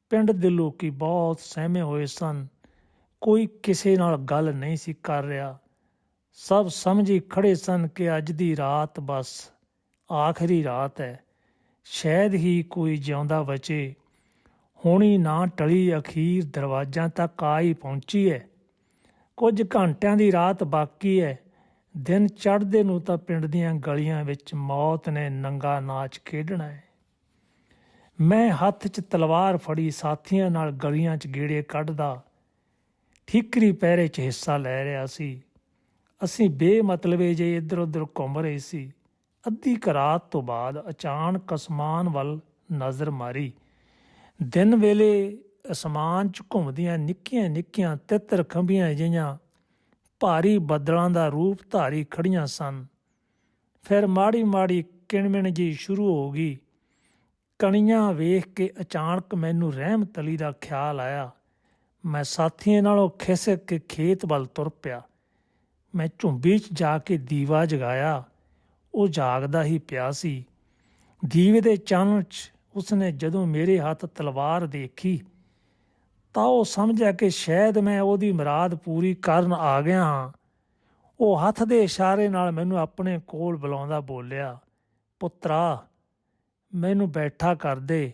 ਪਿੰਡ ਦੇ ਲੋਕੀ ਬਹੁਤ ਸਹਿਮੇ ਹੋਏ ਸਨ। ਕੋਈ ਕਿਸੇ ਨਾਲ ਗੱਲ ਨਹੀਂ ਸੀ ਕਰ ਰਿਹਾ। ਸਭ ਸਮਝੀ ਖੜੇ ਸਨ ਕਿ ਅੱਜ ਦੀ ਰਾਤ ਬਸ ਆਖਰੀ ਰਾਤ ਹੈ। ਸ਼ਾਇਦ ਹੀ ਕੋਈ ਜਿਉਂਦਾ ਬਚੇ। ਹੋਣੀ ਨਾ ਟਲੀ ਅਖੀਰ ਦਰਵਾਜ਼ਾਂ ਤੱਕ ਆ ਹੀ ਪਹੁੰਚੀ ਹੈ। ਕੁਝ ਘੰਟਿਆਂ ਦੀ ਰਾਤ ਬਾਕੀ ਹੈ। ਦਿਨ ਚੜ੍ਹਦੇ ਨੂੰ ਤਾਂ ਪਿੰਡ ਦੀਆਂ ਗਲੀਆਂ ਵਿੱਚ ਮੌਤ ਨੇ ਨੰਗਾ ਨਾਚ ਖੇਡਣਾ ਹੈ। ਮੈਂ ਹੱਥ 'ਚ ਤਲਵਾਰ ਫੜੀ ਸਾਥੀਆਂ ਨਾਲ ਗਲੀਆਂ 'ਚ ਗੇੜੇ ਕੱਢਦਾ, ਠੀਕਰੀ ਪਹਿਰੇ 'ਚ ਹਿੱਸਾ ਲੈ ਰਿਹਾ ਸੀ। ਅਸੀਂ ਬੇਮਤਲਬੇ ਜੇ ਇੱਧਰ ਉੱਧਰ ਘੁੰਮ ਰਹੇ ਸੀ। ਅੱਧੀ ਕੁ ਰਾਤ ਤੋਂ ਬਾਅਦ ਅਚਾਨਕ ਅਸਮਾਨ ਵੱਲ ਨਜ਼ਰ ਮਾਰੀ। ਦਿਨ ਵੇਲੇ ਅਸਮਾਨ 'ਚ ਘੁੰਮਦੀਆਂ ਨਿੱਕੀਆਂ ਨਿੱਕੀਆਂ ਤਿੱਤਰ ਖੰਭੀਆਂ ਜਿਹੀਆਂ ਭਾਰੀ ਬੱਦਲਾਂ ਦਾ ਰੂਪ ਧਾਰੀ ਖੜੀਆਂ ਸਨ। ਫਿਰ ਮਾੜੀ ਮਾੜੀ ਕਿਣਮਿਣ ਜੀ ਸ਼ੁਰੂ ਹੋ ਗਈ। ਕਣੀਆਂ ਵੇਖ ਕੇ ਅਚਾਨਕ ਮੈਨੂੰ ਰਹਿਮਤ ਅਲੀ ਦਾ ਖਿਆਲ ਆਇਆ। ਮੈਂ ਸਾਥੀਆਂ ਨਾਲੋਂ ਖਿਸਕ ਕੇ ਖੇਤ ਵੱਲ ਤੁਰ ਪਿਆ। ਮੈਂ ਝੁੰਬੀ 'ਚ ਜਾ ਕੇ ਦੀਵਾ ਜਗਾਇਆ। ਉਹ ਜਾਗਦਾ ਹੀ ਪਿਆ ਸੀ। ਦੀਵੇ ਦੇ ਚਾਨਣ 'ਚ ਉਸਨੇ ਜਦੋਂ ਮੇਰੇ ਹੱਥ ਤਲਵਾਰ ਦੇਖੀ ਤਾਂ ਉਹ ਸਮਝਿਆ ਕਿ ਸ਼ਾਇਦ ਮੈਂ ਉਹਦੀ ਮੁਰਾਦ ਪੂਰੀ ਕਰਨ ਆ ਗਿਆ ਹਾਂ। ਉਹ ਹੱਥ ਦੇ ਇਸ਼ਾਰੇ ਨਾਲ ਮੈਨੂੰ ਆਪਣੇ ਕੋਲ ਬੁਲਾਉਂਦਾ ਬੋਲਿਆ, ਪੁੱਤਰਾ, ਮੈਨੂੰ ਬੈਠਾ ਕਰ ਦੇ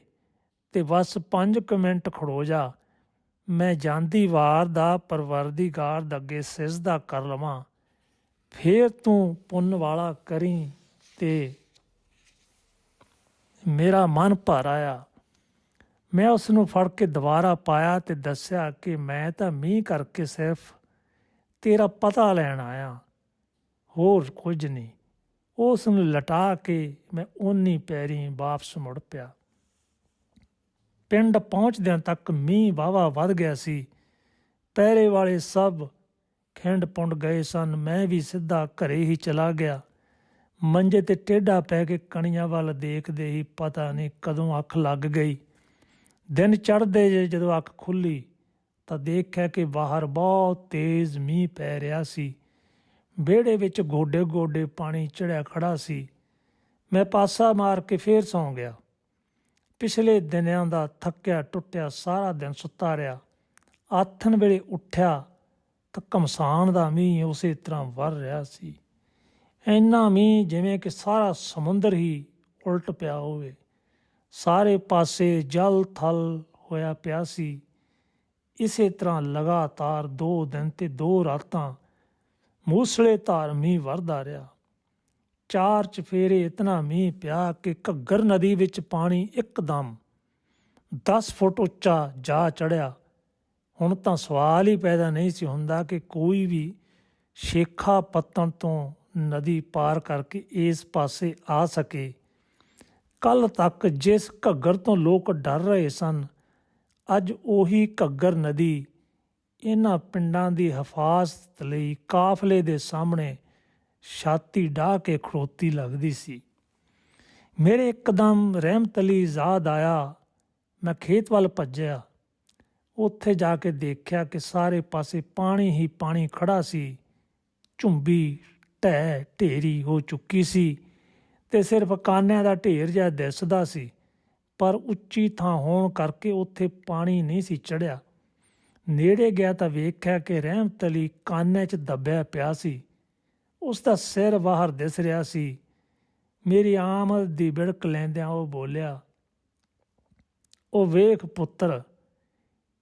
ਤੇ ਬਸ 5 ਮਿੰਟ ਖੜੋ ਜਾ। ਮੈਂ ਜਾਂਦੀ ਵਾਰ ਦਾ ਪਰਵਰਦੀਗਾਰ ਦੇ ਅੱਗੇ ਸਿਜਦਾ ਕਰ ਲਵਾਂ। ਫੇਰ ਤੂੰ ਪੁੰਨ ਵਾਲਾ ਕਰੀ ਤੇ ਮੇਰਾ ਮਨ ਭਰ ਆਇਆ। ਮੈਂ ਉਸ ਨੂੰ ਫੜ ਕੇ ਦੁਬਾਰਾ ਪਾਇਆ ਤੇ ਦੱਸਿਆ ਕਿ ਮੈਂ ਤਾਂ ਮੀਂਹ ਕਰਕੇ ਸਿਰਫ ਤੇਰਾ ਪਤਾ ਲੈਣ ਆਇਆ। ਹੋਰ ਕੁਝ ਨਹੀਂ। ਉਸ ਨੂੰ ਲਟਾ ਕੇ ਮੈਂ ਓਨੀ ਪੈਰੀ ਵਾਪਸ ਮੁੜ ਪਿਆ। ਪਿੰਡ ਪਹੁੰਚਦਿਆਂ ਤੱਕ ਮੀਂਹ ਵਾਵਾ ਵੱਧ ਗਿਆ ਸੀ। ਪਹਿਰੇ ਵਾਲੇ ਸਭ ਖਿੰਡ ਪੁੰਡ ਗਏ ਸਨ। ਮੈਂ ਵੀ ਸਿੱਧਾ ਘਰੇ ਹੀ ਚਲਾ ਗਿਆ। ਮੰਜੇ ਤੇ ਟੇਢਾ ਪੈ ਕੇ ਕਣੀਆਂ ਵੱਲ ਦੇਖਦੇ ਹੀ ਪਤਾ ਨਹੀਂ ਕਦੋਂ ਅੱਖ ਲੱਗ ਗਈ। ਦਿਨ ਚੜ੍ਹਦੇ ਜੇ ਜਦੋਂ ਅੱਖ ਖੁੱਲੀ, ਤਾਂ ਦੇਖਿਆ ਕਿ ਬਾਹਰ ਬਹੁਤ ਤੇਜ਼ ਮੀਂਹ ਪੈ ਰਿਹਾ ਸੀ। ਵਿਹੜੇ ਵਿੱਚ ਗੋਡੇ ਗੋਡੇ ਪਾਣੀ ਚੜਿਆ ਖੜਾ ਸੀ। ਮੈਂ ਪਾਸਾ ਮਾਰ ਕੇ ਫੇਰ ਸੌਂ ਗਿਆ। ਪਿਛਲੇ ਦਿਨਾਂ ਦਾ ਥੱਕਿਆ ਟੁੱਟਿਆ ਸਾਰਾ ਦਿਨ ਸੁੱਤਾ ਰਿਹਾ। ਆਥਣ ਵੇਲੇ ਉੱਠਿਆ ਤਾਂ ਕਮਸਾਨ ਦਾ ਮੀਂਹ ਉਸੇ ਤਰ੍ਹਾਂ ਵਰ ਰਿਹਾ ਸੀ। ਇੰਨਾ ਮੀਂਹ ਜਿਵੇਂ ਕਿ ਸਾਰਾ ਸਮੁੰਦਰ ਹੀ ਉਲਟ ਪਿਆ ਹੋਵੇ। ਸਾਰੇ ਪਾਸੇ ਜਲ ਥਲ ਹੋਇਆ ਪਿਆ ਸੀ। ਇਸੇ ਤਰ੍ਹਾਂ ਲਗਾਤਾਰ 2 ਦਿਨ ਤੇ 2 ਰਾਤਾਂ ਮੂਸਲੇ ਧਾਰ ਮੀਂਹ ਵਰਦਾ ਰਿਹਾ। ਚਾਰ ਚਫੇਰੇ ਇਤਨਾ ਮੀਂਹ ਪਿਆ ਕਿ ਘੱਗਰ ਨਦੀ ਵਿੱਚ ਪਾਣੀ ਇੱਕਦਮ 10 ਫੁੱਟ ਉੱਚਾ ਜਾ ਚੜਿਆ ਹੁਣ ਤਾਂ ਸਵਾਲ ਹੀ ਪੈਦਾ ਨਹੀਂ ਸੀ ਹੁੰਦਾ ਕਿ ਕੋਈ ਵੀ ਸ਼ੇਖਾ ਪੱਤਣ ਤੋਂ ਨਦੀ ਪਾਰ ਕਰਕੇ ਇਸ ਪਾਸੇ ਆ ਸਕੇ। ਕੱਲ ਤੱਕ ਜਿਸ ਘੱਗਰ ਤੋਂ ਲੋਕ ਡਰ ਰਹੇ ਸਨ, ਅੱਜ ਉਹੀ ਘੱਗਰ ਨਦੀ ਇਹਨਾਂ ਪਿੰਡਾਂ ਦੀ ਹਫਾਜ਼ਤ ਲਈ ਕਾਫਲੇ ਦੇ ਸਾਹਮਣੇ ਛਾਤੀ ਢਾ ਕੇ ਖੜੋਤੀ ਲੱਗਦੀ ਸੀ। ਮੇਰੇ ਇੱਕਦਮ ਰਹਿਮਤ ਅਲੀ ਯਾਦ ਆਇਆ, ਮੈਂ ਖੇਤ ਵੱਲ ਭੱਜਿਆ। ਉੱਥੇ ਜਾ ਕੇ ਦੇਖਿਆ ਕਿ ਸਾਰੇ ਪਾਸੇ ਪਾਣੀ ਹੀ ਪਾਣੀ ਖੜਾ ਸੀ, ਝੁੰਬੀ ਢਹਿ ਢੇਰੀ ਹੋ ਚੁੱਕੀ ਸੀ। ਤੇ ਸਿਰਫ ਕਾਨਿਆਂ ਦਾ ਢੇਰ ਜਿਹਾ ਦਿਸਦਾ ਸੀ, ਪਰ ਉੱਚੀ ਥਾਂ ਹੋਣ ਕਰਕੇ ਉੱਥੇ ਪਾਣੀ ਨਹੀਂ ਸੀ ਚੜਿਆ ਨੇੜੇ ਗਿਆ ਤਾਂ ਵੇਖਿਆ ਕਿ ਰਹਿਮਤ ਅਲੀ ਕਾਨੇ 'ਚ ਦੱਬਿਆ ਪਿਆ ਸੀ। ਉਸ ਦਾ ਸਿਰ ਬਾਹਰ ਦਿਸ ਰਿਹਾ ਸੀ। ਮੇਰੀ ਆਮਦ ਦੀ ਬਿੜਕ ਲੈਂਦਿਆਂ ਉਹ ਬੋਲਿਆ, ਉਹ ਵੇਖ ਪੁੱਤਰ,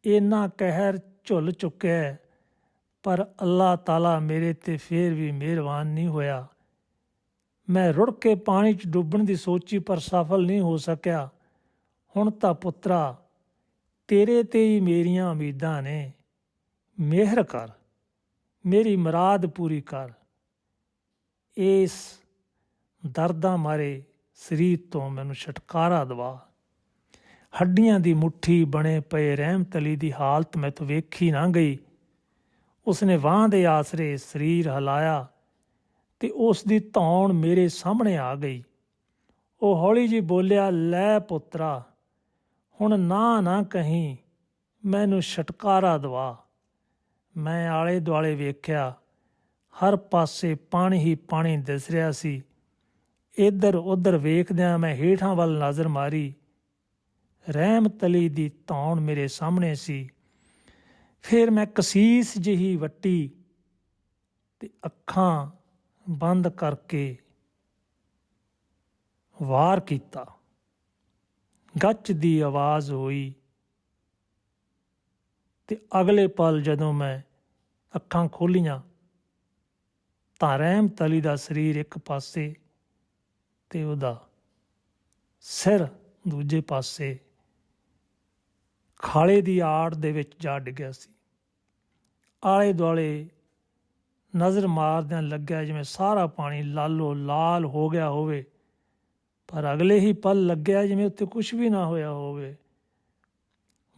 ਇੰਨਾ ਕਹਿਰ ਝੁੱਲ ਚੁੱਕਿਆ ਪਰ ਅੱਲਾਹ ਤਾਲਾ ਮੇਰੇ ਤੇ ਫੇਰ ਵੀ ਮਿਹਰਬਾਨ ਨਹੀਂ ਹੋਇਆ। ਮੈਂ ਰੁੜ ਕੇ ਪਾਣੀ 'ਚ ਡੁੱਬਣ ਦੀ ਸੋਚੀ ਪਰ ਸਫਲ ਨਹੀਂ ਹੋ ਸਕਿਆ। ਹੁਣ ਤਾਂ ਪੁੱਤਰਾ, ਤੇਰੇ ਤੇ ਹੀ ਮੇਰੀਆਂ ਉਮੀਦਾਂ ਨੇ। ਮਿਹਰ ਕਰ, ਮੇਰੀ ਮੁਰਾਦ ਪੂਰੀ ਕਰ। ਇਸ ਦਰਦਾਂ ਮਾਰੇ ਸਰੀਰ ਤੋਂ ਮੈਨੂੰ ਛਟਕਾਰਾ ਦਵਾ। ਹੱਡੀਆਂ ਦੀ ਮੁੱਠੀ ਬਣੇ ਪਏ ਰਹਿਮਤ ਅਲੀ ਦੀ ਹਾਲਤ ਮੈਂ ਤੋਂ ਵੇਖੀ ਨਾ ਗਈ। ਉਸਨੇ ਬਾਂਹ ਦੇ ਆਸਰੇ ਸਰੀਰ ਹਿਲਾਇਆ। ਤੇ ਉਸ ਦੀ ਧੌਣ ਮੇਰੇ ਸਾਹਮਣੇ ਆ ਗਈ। ਉਹ ਹੌਲੀ ਜੀ ਬੋਲਿਆ, ਲੈ ਪੁੱਤਰਾ, ਹੁਣ ਨਾ ਨਾ ਕਹੀਂ, ਮੈਨੂੰ ਛਟਕਾਰਾ ਦਵਾ। ਮੈਂ ਆਲੇ ਦੁਆਲੇ ਵੇਖਿਆ, ਹਰ ਪਾਸੇ ਪਾਣੀ ਹੀ ਪਾਣੀ ਦਿਸ ਰਿਹਾ ਸੀ। ਇੱਧਰ ਉੱਧਰ ਵੇਖਦਿਆਂ ਮੈਂ ਹੇਠਾਂ ਵੱਲ ਨਜ਼ਰ ਮਾਰੀ। ਰਹਿਮਤ ਅਲੀ ਦੀ ਧੌਣ ਮੇਰੇ ਸਾਹਮਣੇ ਸੀ। ਫਿਰ ਮੈਂ ਕਸੀਸ ਜਿਹੀ ਵੱਟੀ ਤੇ ਅੱਖਾਂ ਬੰਦ ਕਰਕੇ ਵਾਰ ਕੀਤਾ। ਗੱਚ ਦੀ ਆਵਾਜ਼ ਹੋਈ ਤੇ ਅਗਲੇ ਪਲ ਜਦੋਂ ਮੈਂ ਅੱਖਾਂ ਖੋਲੀਆਂ ਤਾਂ ਰਹਿਮ ਤਲੀ ਦਾ ਸਰੀਰ ਇੱਕ ਪਾਸੇ ਤੇ ਉਹਦਾ ਸਿਰ ਦੂਜੇ ਪਾਸੇ ਖਾਲੇ ਦੀ ਆੜ ਦੇ ਵਿੱਚ ਜਾ ਡਿੱਗਿਆ ਸੀ। ਆਲੇ ਦੁਆਲੇ ਨਜ਼ਰ ਮਾਰਦਿਆਂ ਲੱਗਿਆ ਜਿਵੇਂ ਸਾਰਾ ਪਾਣੀ ਲਾਲੋ ਲਾਲ ਹੋ ਗਿਆ ਹੋਵੇ। ਪਰ ਅਗਲੇ ਹੀ ਪਲ ਲੱਗਿਆ ਜਿਵੇਂ ਉੱਤੇ ਕੁਝ ਵੀ ਨਾ ਹੋਇਆ ਹੋਵੇ।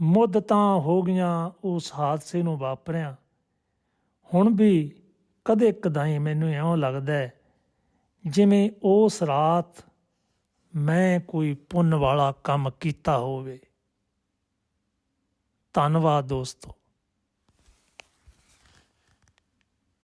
ਮੁੱਦਤਾਂ ਹੋ ਗਈਆਂ ਉਸ ਹਾਦਸੇ ਨੂੰ ਵਾਪਰਿਆ। ਹੁਣ ਵੀ ਕਦੇ ਕਦਾਈ ਮੈਨੂੰ ਇਉਂ ਲੱਗਦਾ ਹੈ ਜਿਵੇਂ ਉਸ ਰਾਤ ਮੈਂ ਕੋਈ ਪੁੰਨ ਵਾਲਾ ਕੰਮ ਕੀਤਾ ਹੋਵੇ। ਧੰਨਵਾਦ ਦੋਸਤੋ।